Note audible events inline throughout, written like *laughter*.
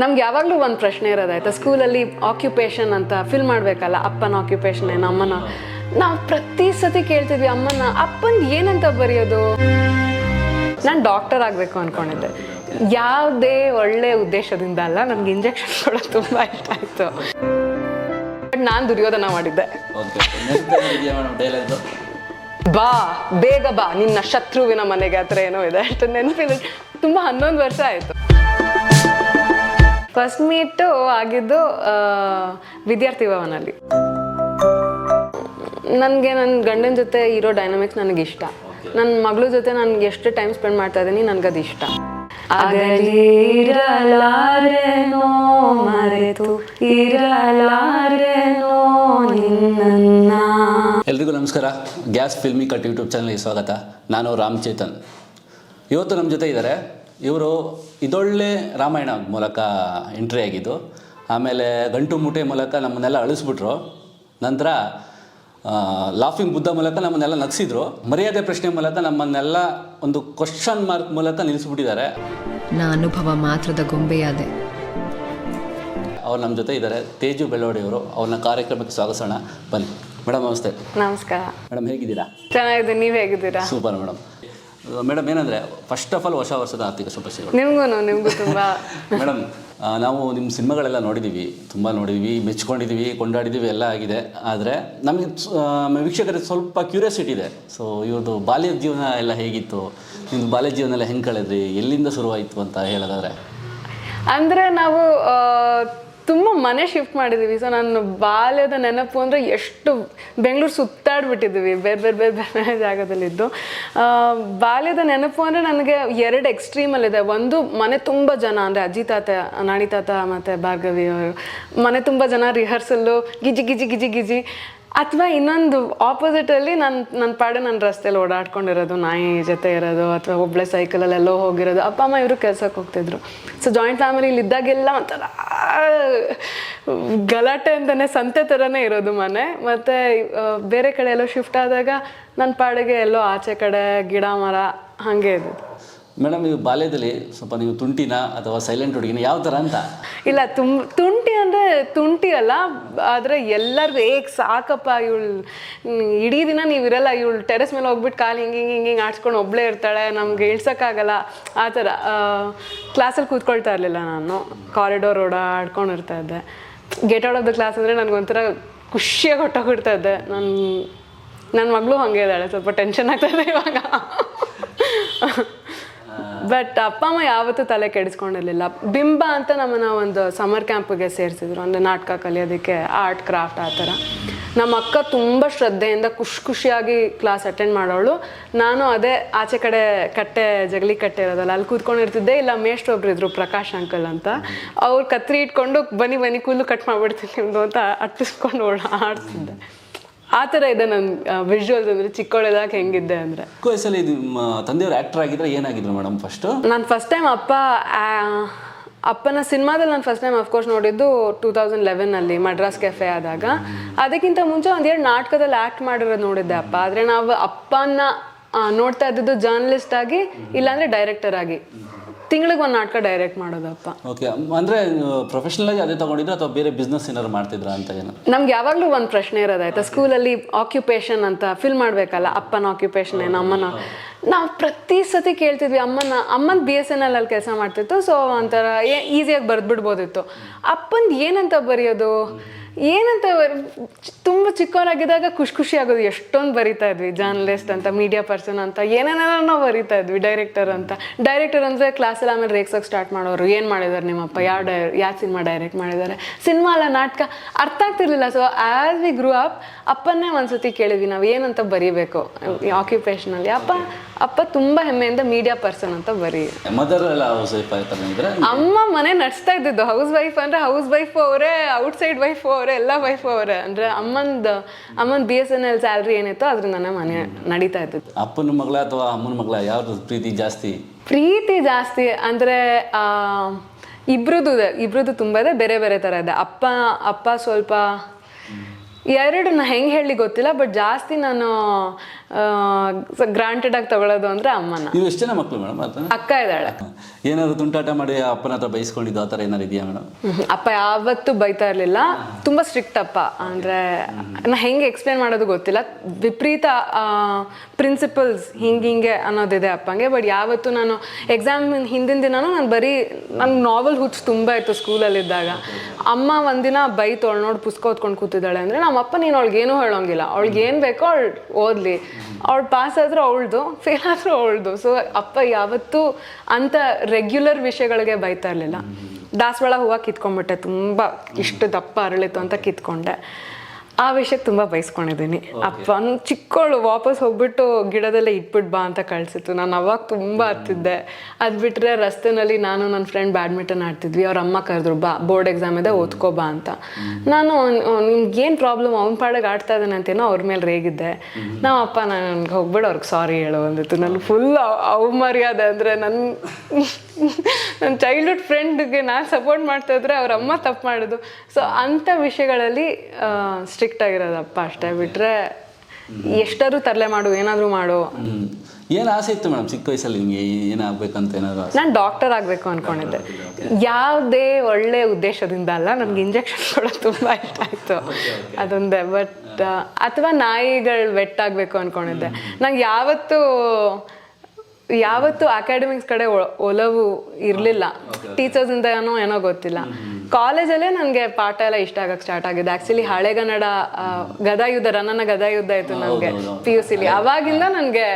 ನಮ್ಗೆ ಯಾವಾಗಲೂ ಒಂದು ಪ್ರಶ್ನೆ ಇರೋದಾಯ್ತಾ ಸ್ಕೂಲಲ್ಲಿ ಆಕ್ಯುಪೇಷನ್ ಅಂತ ಫಿಲ್ ಮಾಡಬೇಕಲ್ಲ, ಅಪ್ಪನ ಆಕ್ಯುಪೇಷನ್ ಏನು, ಅಮ್ಮನ? ನಾವು ಪ್ರತಿ ಸತಿ ಕೇಳ್ತಿದ್ವಿ ಅಮ್ಮನ ಅಪ್ಪನ ಏನಂತ ಬರೆಯೋದು? ನಾನು ಡಾಕ್ಟರ್ ಆಗಬೇಕು ಅಂದ್ಕೊಂಡಿದ್ದೆ ಯಾವುದೇ ಒಳ್ಳೆ ಉದ್ದೇಶದಿಂದ ಅಲ್ಲ ನನಗೆ ಇಂಜೆಕ್ಷನ್ ಕೊಡೋದು ತುಂಬ ಇಷ್ಟ ಆಯಿತು. ಬಟ್ ನಾನು ದುರ್ಯೋಧನ ಮಾಡಿದ್ದೆ. ಬಾ, ಬೇಗ ಬಾ, ನಿನ್ನ ಶತ್ರುವಿನ ಮನೆಗೆ ಹತ್ರ ಏನೋ ಇದೆ ಅಷ್ಟು ನೆನಪಿಲ್ಲ ತುಂಬ ಹನ್ನೊಂದು ವರ್ಷ ಆಯಿತು. ಫಸ್ಟ್ ಮೀಟು ಆಗಿದ್ದು ಆ, ವಿದ್ಯಾರ್ಥಿ ಭವನಲ್ಲಿ. ನನಗೆ ನನ್ನ ಗಂಡನ ಜೊತೆ ಇರೋ ಡೈನಾಮಿಕ್ಸ್ ನನಗೆ ಇಷ್ಟ ನನ್ನ ಮಗಳ ಜೊತೆ ನನಗೆ ಎಷ್ಟು ಟೈಮ್ ಸ್ಪೆಂಡ್ ಮಾಡ್ತಾ ಇದ್ದೀನಿ ನನಗದು ಇಷ್ಟ ಆಗಲಿರಲಾರೆನೋ ಮರೆತು ಇರಲಾರೆನೋ ನಿನ್ನ ಎಲ್ರಿಗೂ ನಮಸ್ಕಾರ. ಗ್ಯಾಸ್ ಫಿಲ್ಮಿ ಕಟ್ ಯೂಟ್ಯೂಬ್ ಚಾನಲ್ಗೆ ಸ್ವಾಗತ. ನಾನು ರಾಮ್ ಚೇತನ್. ಇವತ್ತು ನಮ್ಮ ಜೊತೆ ಇದ್ದಾರೆ ಇವರು ಇದೊಳ್ಳೆ ರಾಮಾಯಣ ಮೂಲಕ ಎಂಟ್ರಿ ಆಗಿದ್ದು ಆಮೇಲೆ ಗಂಟು ಮೂಟೆ ಮೂಲಕ ನಮ್ಮನ್ನೆಲ್ಲ ಅಳಿಸ್ಬಿಟ್ರು. ನಂತರ ಲಾಫಿಂಗ್ ಬುದ್ಧ ಮೂಲಕ ನಮ್ಮನ್ನೆಲ್ಲ ನಗಿಸಿದ್ರು. ಮರ್ಯಾದೆ ಪ್ರಶ್ನೆ ಮೂಲಕ ನಮ್ಮನ್ನೆಲ್ಲ ಒಂದು ಕ್ವಶನ್ ಮಾರ್ಕ್ ಮೂಲಕ ನಿಲ್ಲಿಸ್ಬಿಟ್ಟಿದ್ದಾರೆ. ನಾ ಅನುಭವ ಮಾತ್ರದ ಗೊಂಬೆಯಾದೆ. ಅವ್ರು ನಮ್ಮ ಜೊತೆ ಇದ್ದಾರೆ. ತೇಜು ಬೆಳ್ಳೋಡಿಯವರು ಅವ್ರನ್ನ ಕಾರ್ಯಕ್ರಮಕ್ಕೆ ಸ್ವಾಗತಿಸೋಣ. ಬನ್ನಿ. ಮೇಡಮ್ ನಮಸ್ತೆ. ನಮಸ್ಕಾರ. ಮೇಡಮ್ ಹೇಗಿದ್ದೀರಾ? ಚೆನ್ನಾಗಿದೆ ನೀವು ಹೇಗಿದ್ದೀರಾ? Super madam. ಮೇಡಮ್ ಏನಂದರೆ ಫಸ್ಟ್ ಆಫ್ ಆಲ್ ಹೊಸ ವರ್ಷದ ಆರ್ಥಿಕ ಶುಭಾಶಯಗಳು. ನಿಮಗೂ ನಿಮಗೂ ತುಂಬ. *laughs* ಮೇಡಮ್ ನಾವು ನಿಮ್ಮ ಸಿನಿಮಾಗಳೆಲ್ಲ ನೋಡಿದ್ದೀವಿ ತುಂಬ ನೋಡಿದ್ದೀವಿ ಮೆಚ್ಕೊಂಡಿದ್ದೀವಿ ಕೊಂಡಾಡಿದ್ದೀವಿ ಎಲ್ಲ ಆಗಿದೆ. ಆದರೆ ನಮಗೆ ವೀಕ್ಷಕರಿಗೆ ಸ್ವಲ್ಪ ಕ್ಯೂರಿಯಾಸಿಟಿ ಇದೆ. ಸೊ ಇವ್ರದ್ದು ಬಾಲ್ಯದ ಜೀವನ ಎಲ್ಲ ಹೇಗಿತ್ತು ನಿಮ್ಮದು ಬಾಲ್ಯ ಜೀವನ ಎಲ್ಲ ಹೆಂಗೆ ಕಳೆದ್ರಿ ಎಲ್ಲಿಂದ ಶುರುವಾಯಿತು ಅಂತ ಹೇಳೋದಾದ್ರೆ. ಅಂದರೆ ನಾವು ತುಂಬ ಮನೆ ಶಿಫ್ಟ್ ಮಾಡಿದ್ದೀವಿ ಸೊ ನನ್ನ ಬಾಲ್ಯದ ನೆನಪು ಅಂದರೆ ಎಷ್ಟು ಬೆಂಗಳೂರು ಸುತ್ತಾಡ್ಬಿಟ್ಟಿದ್ದೀವಿ ಬೇರೆ ಬೇರೆ ಬೇರೆ ಬೇರೆ ಜಾಗದಲ್ಲಿದ್ದು. ಬಾಲ್ಯದ ನೆನಪು ಅಂದರೆ ನನಗೆ ಎರಡು ಎಕ್ಸ್ಟ್ರೀಮಲ್ಲಿದೆ ಒಂದು, ಮನೆ ತುಂಬ ಜನ ಅಂದರೆ ಅಜ್ಜಿ, ತಾತ ನಾಣಿ ತಾತ ಮತ್ತು ಭಾರ್ಗವಿ ಅವರು. ಮನೆ ತುಂಬ ಜನ ರಿಹರ್ಸಲ್ಲು ಗಿಜಿ ಗಿಜಿ ಗಿಜಿ ಗಿಜಿ. ಅಥವಾ ಇನ್ನೊಂದು ಆಪೋಸಿಟಲ್ಲಿ ನನ್ನ ನನ್ನ ಪಾಡ ನನ್ನ ರಸ್ತೆಯಲ್ಲಿ ಓಡಾಡ್ಕೊಂಡಿರೋದು, ನಾಯಿ ಜೊತೆ ಇರೋದು, ಅಥವಾ ಒಬ್ಬಳೆ ಸೈಕಲಲ್ಲಿ ಎಲ್ಲೋ ಹೋಗಿರೋದು, ಅಪ್ಪ, ಅಮ್ಮ ಇವರು ಕೆಲ್ಸಕ್ಕೆ ಹೋಗ್ತಿದ್ರು. ಸೊ ಜಾಯಿಂಟ್ ಫ್ಯಾಮಿಲಿಲಿ ಇದ್ದಾಗೆಲ್ಲ ಒಂಥರ, ಗಲಾಟೆ ಅಂತಲೇ ಸಂತೆ ಥರನೇ ಇರೋದು ಮನೆ. ಮತ್ತು ಬೇರೆ ಕಡೆ ಎಲ್ಲೋ ಶಿಫ್ಟ್ ಆದಾಗ ನನ್ನ ಪಾಡಿಗೆ ಎಲ್ಲೋ ಆಚೆ ಕಡೆ ಗಿಡ ಮರ ಹಾಗೆ ಇದ್ದು ಮೇಡಮ್, ನೀವು ಬಾಲ್ಯದಲ್ಲಿ ಸ್ವಲ್ಪ ನೀವು ತುಂಟಿನ ಅಥವಾ ಸೈಲೆಂಟ್ ಹುಡುಗಿನ? ಯಾವ ಥರ ಅಂತ? ಇಲ್ಲ ತುಂಬ ತುಂಟಿ ಅಂದರೆ ತುಂಟಿ ಅಲ್ಲ, ಆದರೆ ಎಲ್ಲರಿಗೂ ಏಕ್ ಸಾಕಪ್ಪ, ಇವಳು ಇಡೀ ದಿನ ನೀವು ಇರಲ್ಲ, ಇವಳು ಟೆರೆಸ್ ಮೇಲೆ ಹೋಗ್ಬಿಟ್ಟು ಕಾಲು ಹಿಂಗೆ ಹಿಂಗೆ ಹಿಂಗೆ ಹಿಂಗೆ ಆಡ್ಸ್ಕೊಂಡು ಒಬ್ಬಳೇ ಇರ್ತಾಳೆ, ನಮ್ಗೆ ಇಳ್ಸೋಕ್ಕಾಗಲ್ಲ. ಆ ಥರ ಕ್ಲಾಸಲ್ಲಿ ಕೂತ್ಕೊಳ್ತಾ ಇರಲಿಲ್ಲ ನಾನು. ಕಾರಿಡೋರ್ ಓಡಾಡ್ಕೊಂಡು ಇರ್ತಾ ಇದ್ದೆ. ಗೆಟ್ ಔಟ್ ಕ್ಲಾಸ್ ಅಂದರೆ ನನಗೊಂಥರ ಖುಷಿಯಾಗಿ ಹೊಟ್ಟೋಗ್ಬಿಡ್ತಾ ಇದ್ದೆ. ನನ್ನ ನನ್ನ ಮಗಳು ಹಾಗೆ ಇದ್ದಾಳೆ, ಸ್ವಲ್ಪ ಟೆನ್ಷನ್ ಆಗ್ತಾ ಇದೆ ಇವಾಗ. *laughs* ಬಟ್ ಅಪ್ಪ, ಅಮ್ಮ ಯಾವತ್ತೂ ತಲೆ ಕೆಡಿಸ್ಕೊಂಡಿರಲಿಲ್ಲ. ಬಿಂಬ ಅಂತ ನಮ್ಮನ್ನ ಒಂದು ಸಮ್ಮರ್ ಕ್ಯಾಂಪ್ಗೆ ಸೇರಿಸಿದ್ರು. ಅಂದರೆ ನಾಟಕ ಕಲಿಯೋದಕ್ಕೆ ಆರ್ಟ್ ಕ್ರಾಫ್ಟ್ ಆ ಥರ. ನಮ್ಮ ಅಕ್ಕ ತುಂಬ ಶ್ರದ್ಧೆಯಿಂದ ಖುಷಿ ಖುಷಿಯಾಗಿ ಕ್ಲಾಸ್ ಅಟೆಂಡ್ ಮಾಡೋಳು. ನಾನು ಅದೇ ಆಚೆ ಕಡೆ ಕಟ್ಟೆ, ಜಗಲಿ ಕಟ್ಟೆ ಇರೋದಲ್ಲ, ಅಲ್ಲಿ ಕೂತ್ಕೊಂಡಿರ್ತಿದ್ದೆ. ಇಲ್ಲ ಮೇಷ್ಟ್ರು ಒಬ್ರು ಇದ್ರು, ಪ್ರಕಾಶ್ ಅಂಕಲ್ ಅಂತ. ಅವ್ರು ಕತ್ರಿ ಇಟ್ಕೊಂಡು, ಬನ್ನಿ ಬನಿ ಕೂಲು ಕಟ್ ಮಾಡ್ಬಿಡ್ತೀನಿ ನಿಮ್ಮದು ಅಂತ ಅಟ್ಟಿಸ್ಕೊಂಡು ಆಡ್ತಿದ್ದೆ ಆ ಥರ ಇದೆ ನನ್ನ ವಿಜುವಲ್ಸ್ ಅಂದರೆ ಚಿಕ್ಕವಳಿದಾಗ ಹೆಂಗಿದ್ದೆ ಅಂದರೆ. ಚಿಕ್ಕ ವಯಸ್ಸಲ್ಲಿ ತಂದೆಯವರು ಆ್ಯಕ್ಟರ್ ಆಗಿದ್ರೆ ಏನಾಗಿದ್ರು ಮೇಡಮ್ ಫಸ್ಟು ನಾನು ಫಸ್ಟ್ ಟೈಮ್ ಅಪ್ಪ ಆ, ಅಪ್ಪನ ಸಿನಿಮಾದಲ್ಲಿ ನಾನು ಫಸ್ಟ್ ಟೈಮ್ ಅಫ್ಕೋರ್ಸ್ ನೋಡಿದ್ದು ಟೂ ತೌಸಂಡ್ ಲೆವೆನಲ್ಲಿ ಮಡ್ರಾಸ್ ಕೆಫೆ ಆದಾಗ. ಅದಕ್ಕಿಂತ ಮುಂಚೆ ಒಂದೆರಡು ನಾಟಕದಲ್ಲಿ ಆ್ಯಕ್ಟ್ ಮಾಡಿರೋದು ನೋಡಿದ್ದೆ ಅಪ್ಪ. ಆದರೆ ನಾವು ಅಪ್ಪನ ಆ, ನೋಡ್ತಾ ಇದ್ದಿದ್ದು ಜರ್ನಲಿಸ್ಟ್ ಆಗಿ ಇಲ್ಲಾಂದರೆ ಡೈರೆಕ್ಟರ್ ಆಗಿ. ತಿಂಗಳಿಗೆ ಒಂದು ನಾಟಕ ಡೈರೆಕ್ಟ್ ಮಾಡೋದಪ್ಪ ಓಕೆ ಅಂದರೆ ಪ್ರೊಫೆಷನಲ್ ಆಗಿ ಅದೇ ತಗೊಂಡಿದ್ರೆ ಅಥವಾ ಬೇರೆ ಬಿಸ್ನೆಸ್ ಏನಾದ್ರು ಮಾಡ್ತಿದ್ರ ಅಂತ ಏನು? ನಮ್ಗೆ ಯಾವಾಗಲೂ ಒಂದು ಪ್ರಶ್ನೆ ಇರೋದಾಯ್ತಾ ಸ್ಕೂಲಲ್ಲಿ ಆಕ್ಯುಪೇಷನ್ ಅಂತ ಫಿಲ್ ಮಾಡಬೇಕಲ್ಲ ಅಪ್ಪನ ಆಕ್ಯುಪೇಷನ್ ಏನು ಅಮ್ಮನ? ನಾವು ಪ್ರತಿ ಸತಿ ಕೇಳ್ತಿದ್ವಿ ಅಮ್ಮನ ಅಮ್ಮನ ಬಿ ಎಸ್ ಎನ್ ಎಲ್ ಅಲ್ಲಿ ಕೆಲಸ ಮಾಡ್ತಿತ್ತು ಸೊ ಒಂಥರ ಈಸಿಯಾಗಿ ಬರೆದ್ಬಿಡ್ಬೋದಿತ್ತು. ಅಪ್ಪಂದು ಏನಂತ ಬರೆಯೋದು? ಏನಂತ ತುಂಬ ಚಿಕ್ಕವರಾಗಿದ್ದಾಗ ಖುಷಿ ಖುಷಿ ಆಗೋದು. ಎಷ್ಟೊಂದು ಬರಿತಾ ಇದ್ವಿ ಜರ್ನಲಿಸ್ಟ್ ಅಂತ ಮೀಡಿಯಾ ಪರ್ಸನ್ ಅಂತ ಏನೇನೋ ನಾವು ಬರಿತಾ ಇದ್ವಿ ಡೈರೆಕ್ಟರ್ ಅಂತ. ಡೈರೆಕ್ಟರ್ ಅಂದರೆ ಕ್ಲಾಸಲ್ಲಿ ಆಮೇಲೆ ರೇಗ್ಸೋಕೆ ಸ್ಟಾರ್ಟ್ ಮಾಡೋರು. ಏನು ಮಾಡಿದ್ದಾರೆ ನಿಮ್ಮಪ್ಪ? ಯಾವ ಡೈ ಯಾವ ಸಿನಿಮಾ ಡೈರೆಕ್ಟ್ ಮಾಡಿದ್ದಾರೆ ಸಿನಿಮಾ ಅಲ್ಲ ನಾಟಕ ಅರ್ಥ ಆಗ್ತಿರ್ಲಿಲ್ಲ. So as we grew up ಅಪ್ಪನ್ನೇ ಒಂದ್ಸತಿ ಕೇಳಿದ್ವಿ ನಾವು ಏನಂತ ಬರೀಬೇಕು? ಆಕ್ಯುಪೇಷನಲ್ಲಿ ಅಪ್ಪ ಅಪ್ಪ ತುಂಬ ಹೆಮ್ಮೆಯಿಂದ ಮೀಡಿಯಾ ಪರ್ಸನ್ ಅಂತ ಬರೀ. ಅಮ್ಮ ಮನೆ ನಡೆಸ್ತಾ ಇದ್ದಿದ್ದು. ಹೌಸ್ ವೈಫ್ ಅಂದ್ರೆ ಹೌಸ್ ವೈಫ್ ಅವರೇ ಔಟ್ಸೈಡ್ ವೈಫ್ ಅವರೇ ಎಲ್ಲ ವೈಫ್ ಅವರೇ. ಅಂದ್ರೆ ಅಮ್ಮಂದು ಅಮ್ಮನ್ B S N L salary ಏನಿತ್ತು ಅದರಿಂದನೇ ಮನೆ ನಡೀತಾ ಇರ್ತಿತ್ತು ಅಪ್ಪನ ಮಗಳ ಅಥವಾ ಅಮ್ಮನ ಮಗಳ ಯಾವ್ದು ಪ್ರೀತಿ ಜಾಸ್ತಿ? ಪ್ರೀತಿ ಜಾಸ್ತಿ ಅಂದರೆ ಇಬ್ರದ್ದು ಇಬ್ರದ್ದು ತುಂಬಾ ಇದೆ. ಬೇರೆ ಬೇರೆ ತರ ಇದೆ. ಅಪ್ಪ ಅಪ್ಪ ಸ್ವಲ್ಪ ಎರಡು ನಾ ಹೆಂಗೆ ಹೇಳಿ ಗೊತ್ತಿಲ್ಲ ಬಟ್ ಜಾಸ್ತಿ ನಾನು ಗ್ರಾಂಟೆಡ್ ಆಗಿ ತಗೊಳ್ಳೋದು ಅಂದ್ರೆ ಅಮ್ಮನ. ನೀವು ಎಷ್ಟು ಜನ ಮಕ್ಕಳು ಮೇಡಮ್ ಅಕ್ಕ ಇದ್ದಾಳೆ. ಏನಾದ್ರು ತುಂಟಾಟ ಮಾಡಿ ಅಪ್ಪನ ಹತ್ರ ಬೈಸ್ಕೊಂಡಿದ್ದು ಆ ಥರ ಏನಾರು ಇದೆಯಾ ಮೇಡಮ್? ಅಪ್ಪ ಯಾವತ್ತೂ ಬೈತಾ ಇರಲಿಲ್ಲ. ತುಂಬ ಸ್ಟ್ರಿಕ್ಟ್ ಅಪ್ಪ. ಅಂದ್ರೆ ನಾ ಹೆಂಗೆ ಎಕ್ಸ್ಪ್ಲೇನ್ ಮಾಡೋದು ಗೊತ್ತಿಲ್ಲ. ವಿಪರೀತ ಪ್ರಿನ್ಸಿಪಲ್ಸ್ ಹಿಂಗೆ ಹಿಂಗೆ ಅನ್ನೋದಿದೆ ಅಪ್ಪಂಗೆ. ಬಟ್ ಯಾವತ್ತು ನಾನು ಎಕ್ಸಾಮ್ ಹಿಂದಿನ ದಿನನೂ ನಾನು ಬರೀ ನನ್ನ ನಾವೆಲ್ ಹುಚ್ಚು ತುಂಬ ಇತ್ತು ಸ್ಕೂಲಲ್ಲಿದ್ದಾಗ ಅಮ್ಮ ಒಂದಿನ ಬೈತು ಅವಳು ನೋಡಿ ಪುಸ್ತಕ ಓದ್ಕೊಂಡು ಕೂತಿದ್ದಾಳೆ ಅಂದರೆ ನಮ್ಮಪ್ಪ ನೀನು ಅವಳಿಗೆ ಏನು ಹೇಳೋಂಗಿಲ್ಲ. ಅವಳಿಗೆ ಏನು ಬೇಕೋ ಅವಳು ಓದಲಿ. ಅವಳು ಪಾಸ್ ಆದರೂ ಅವಳ್ದು ಫೇಲ್ ಆದರೂ ಅವಳ್ದು. ಸೊ ಅಪ್ಪ ಯಾವತ್ತೂ ಅಂಥ ರೆಗ್ಯುಲರ್ ವಿಷಯಗಳಿಗೆ ಬೈತಾ ಇರಲಿಲ್ಲ. ದಾಸವಾಳ ಹೂವು ಕಿತ್ಕೊಂಡ್ಬಿಟ್ಟೆ ತುಂಬ ಇಷ್ಟು ದಪ್ಪ ಅರಳಿತು ಅಂತ ಕಿತ್ಕೊಂಡೆ. ಆ ವಿಷಯಕ್ಕೆ ತುಂಬ ಬೈಸ್ಕೊಂಡಿದ್ದೀನಿ ಅಪ್ಪ ನಾನು ಚಿಕ್ಕವಳು ವಾಪಸ್ ಹೋಗ್ಬಿಟ್ಟು ಗಿಡದಲ್ಲೇ ಇಟ್ಬಿಟ್ಟು ಬಾ ಅಂತ ಕಳಿಸಿತ್ತು. ನಾನು ಅವಾಗ ತುಂಬ ಹತ್ತಿದ್ದೆ. ಅದು ಬಿಟ್ಟರೆ ರಸ್ತೆನಲ್ಲಿ ನಾನು ನನ್ನ ಫ್ರೆಂಡ್ ಬ್ಯಾಡ್ಮಿಂಟನ್ ಆಡ್ತಿದ್ವಿ. ಅವ್ರ ಅಮ್ಮ ಕರೆದ್ರು ಬಾ ಬೋರ್ಡ್ ಎಕ್ಸಾಮ್ ಇದೆ ಓದ್ಕೋ ಬಾ ಅಂತ. ನಾನು ನಿಮ್ಗೇನು ಪ್ರಾಬ್ಲಮ್? ಅವ್ನ ಪಾಡಾಗ ಆಡ್ತಾ ಇದ್ದಾನೆ ಅಂತೇನೋ ಅವ್ರ ಮೇಲೆ ರೇಗಿದ್ದೆ. ನಾವು ಅಪ್ಪ ನನಗೆ ಹೋಗ್ಬಿಟ್ಟು ಅವ್ರಿಗೆ ಸಾರಿ ಹೇಳು ಅಂದಿತ್ತು. ನನ್ನ ಫುಲ್ ಅವಮರ್ಯಾದೆ ಅಂದರೆ ನನ್ನ ನನ್ನ ಚೈಲ್ಡ್ಹುಡ್ ಫ್ರೆಂಡ್ಗೆ ನಾನು ಸಪೋರ್ಟ್ ಮಾಡ್ತಾ ಇದ್ರೆ ಅವ್ರ ಅಮ್ಮ ತಪ್ಪು ಮಾಡೋದು ಸೊ ಅಂಥ ವಿಷಯಗಳಲ್ಲಿ ಸ್ಟ್ರಿಕ್ಟ್ ಆಗಿರೋದಪ್ಪ ಅಷ್ಟೇ ಬಿಟ್ಟರೆ ಎಷ್ಟಾದ್ರೂ ತರಲೆ ಮಾಡು ಏನಾದರೂ ಮಾಡು. ಏನು ಆಸೆ ಇತ್ತು ಮೇಡಮ್ ಚಿಕ್ಕ ವಯಸ್ಸಲ್ಲಿ ನಿಮಗೆ? ಏನಾಗಬೇಕಂತ ಏನಾದರೂ ನಾನು ಡಾಕ್ಟರ್ ಆಗಬೇಕು ಅಂದ್ಕೊಂಡಿದ್ದೆ ಯಾವುದೇ ಒಳ್ಳೆ ಉದ್ದೇಶದಿಂದ ಅಲ್ಲ ನನಗೆ ಇಂಜೆಕ್ಷನ್ ಕೊಡೋದು ತುಂಬ ಇಷ್ಟ ಆಯಿತು. ಅದೊಂದೇ. ಬಟ್ ಅಥವಾ ನಾಯಿಗಳು ವೆಟ್ ಆಗಬೇಕು ಅಂದ್ಕೊಂಡಿದ್ದೆ ನಂಗೆ ಯಾವತ್ತೂ ಯಾವತ್ತೂ ಅಕಾಡೆಮಿಕ್ಸ್ ಕಡೆ ಒಲವು ಇರಲಿಲ್ಲ. ಟೀಚರ್ಸ್ ಇಂದ ಏನೋ ಏನೋ ಗೊತ್ತಿಲ್ಲ. ಕಾಲೇಜಲ್ಲೇ ನನಗೆ ಪಾಠ ಎಲ್ಲ ಇಷ್ಟ ಆಗಕ್ಕೆ ಸ್ಟಾರ್ಟ್ ಆಗಿದೆ. ಆ್ಯಕ್ಚುಲಿ ಹಳೆಗನ್ನಡ ಗದಾಯುದ್ಧ ರನ್ನನ ಗದಾಯುದ್ಧ ಆಯಿತು ನನಗೆ ಪಿ ಯು ಸಿಲಿ ಅವಾಗಿಂದ ನನಗೆ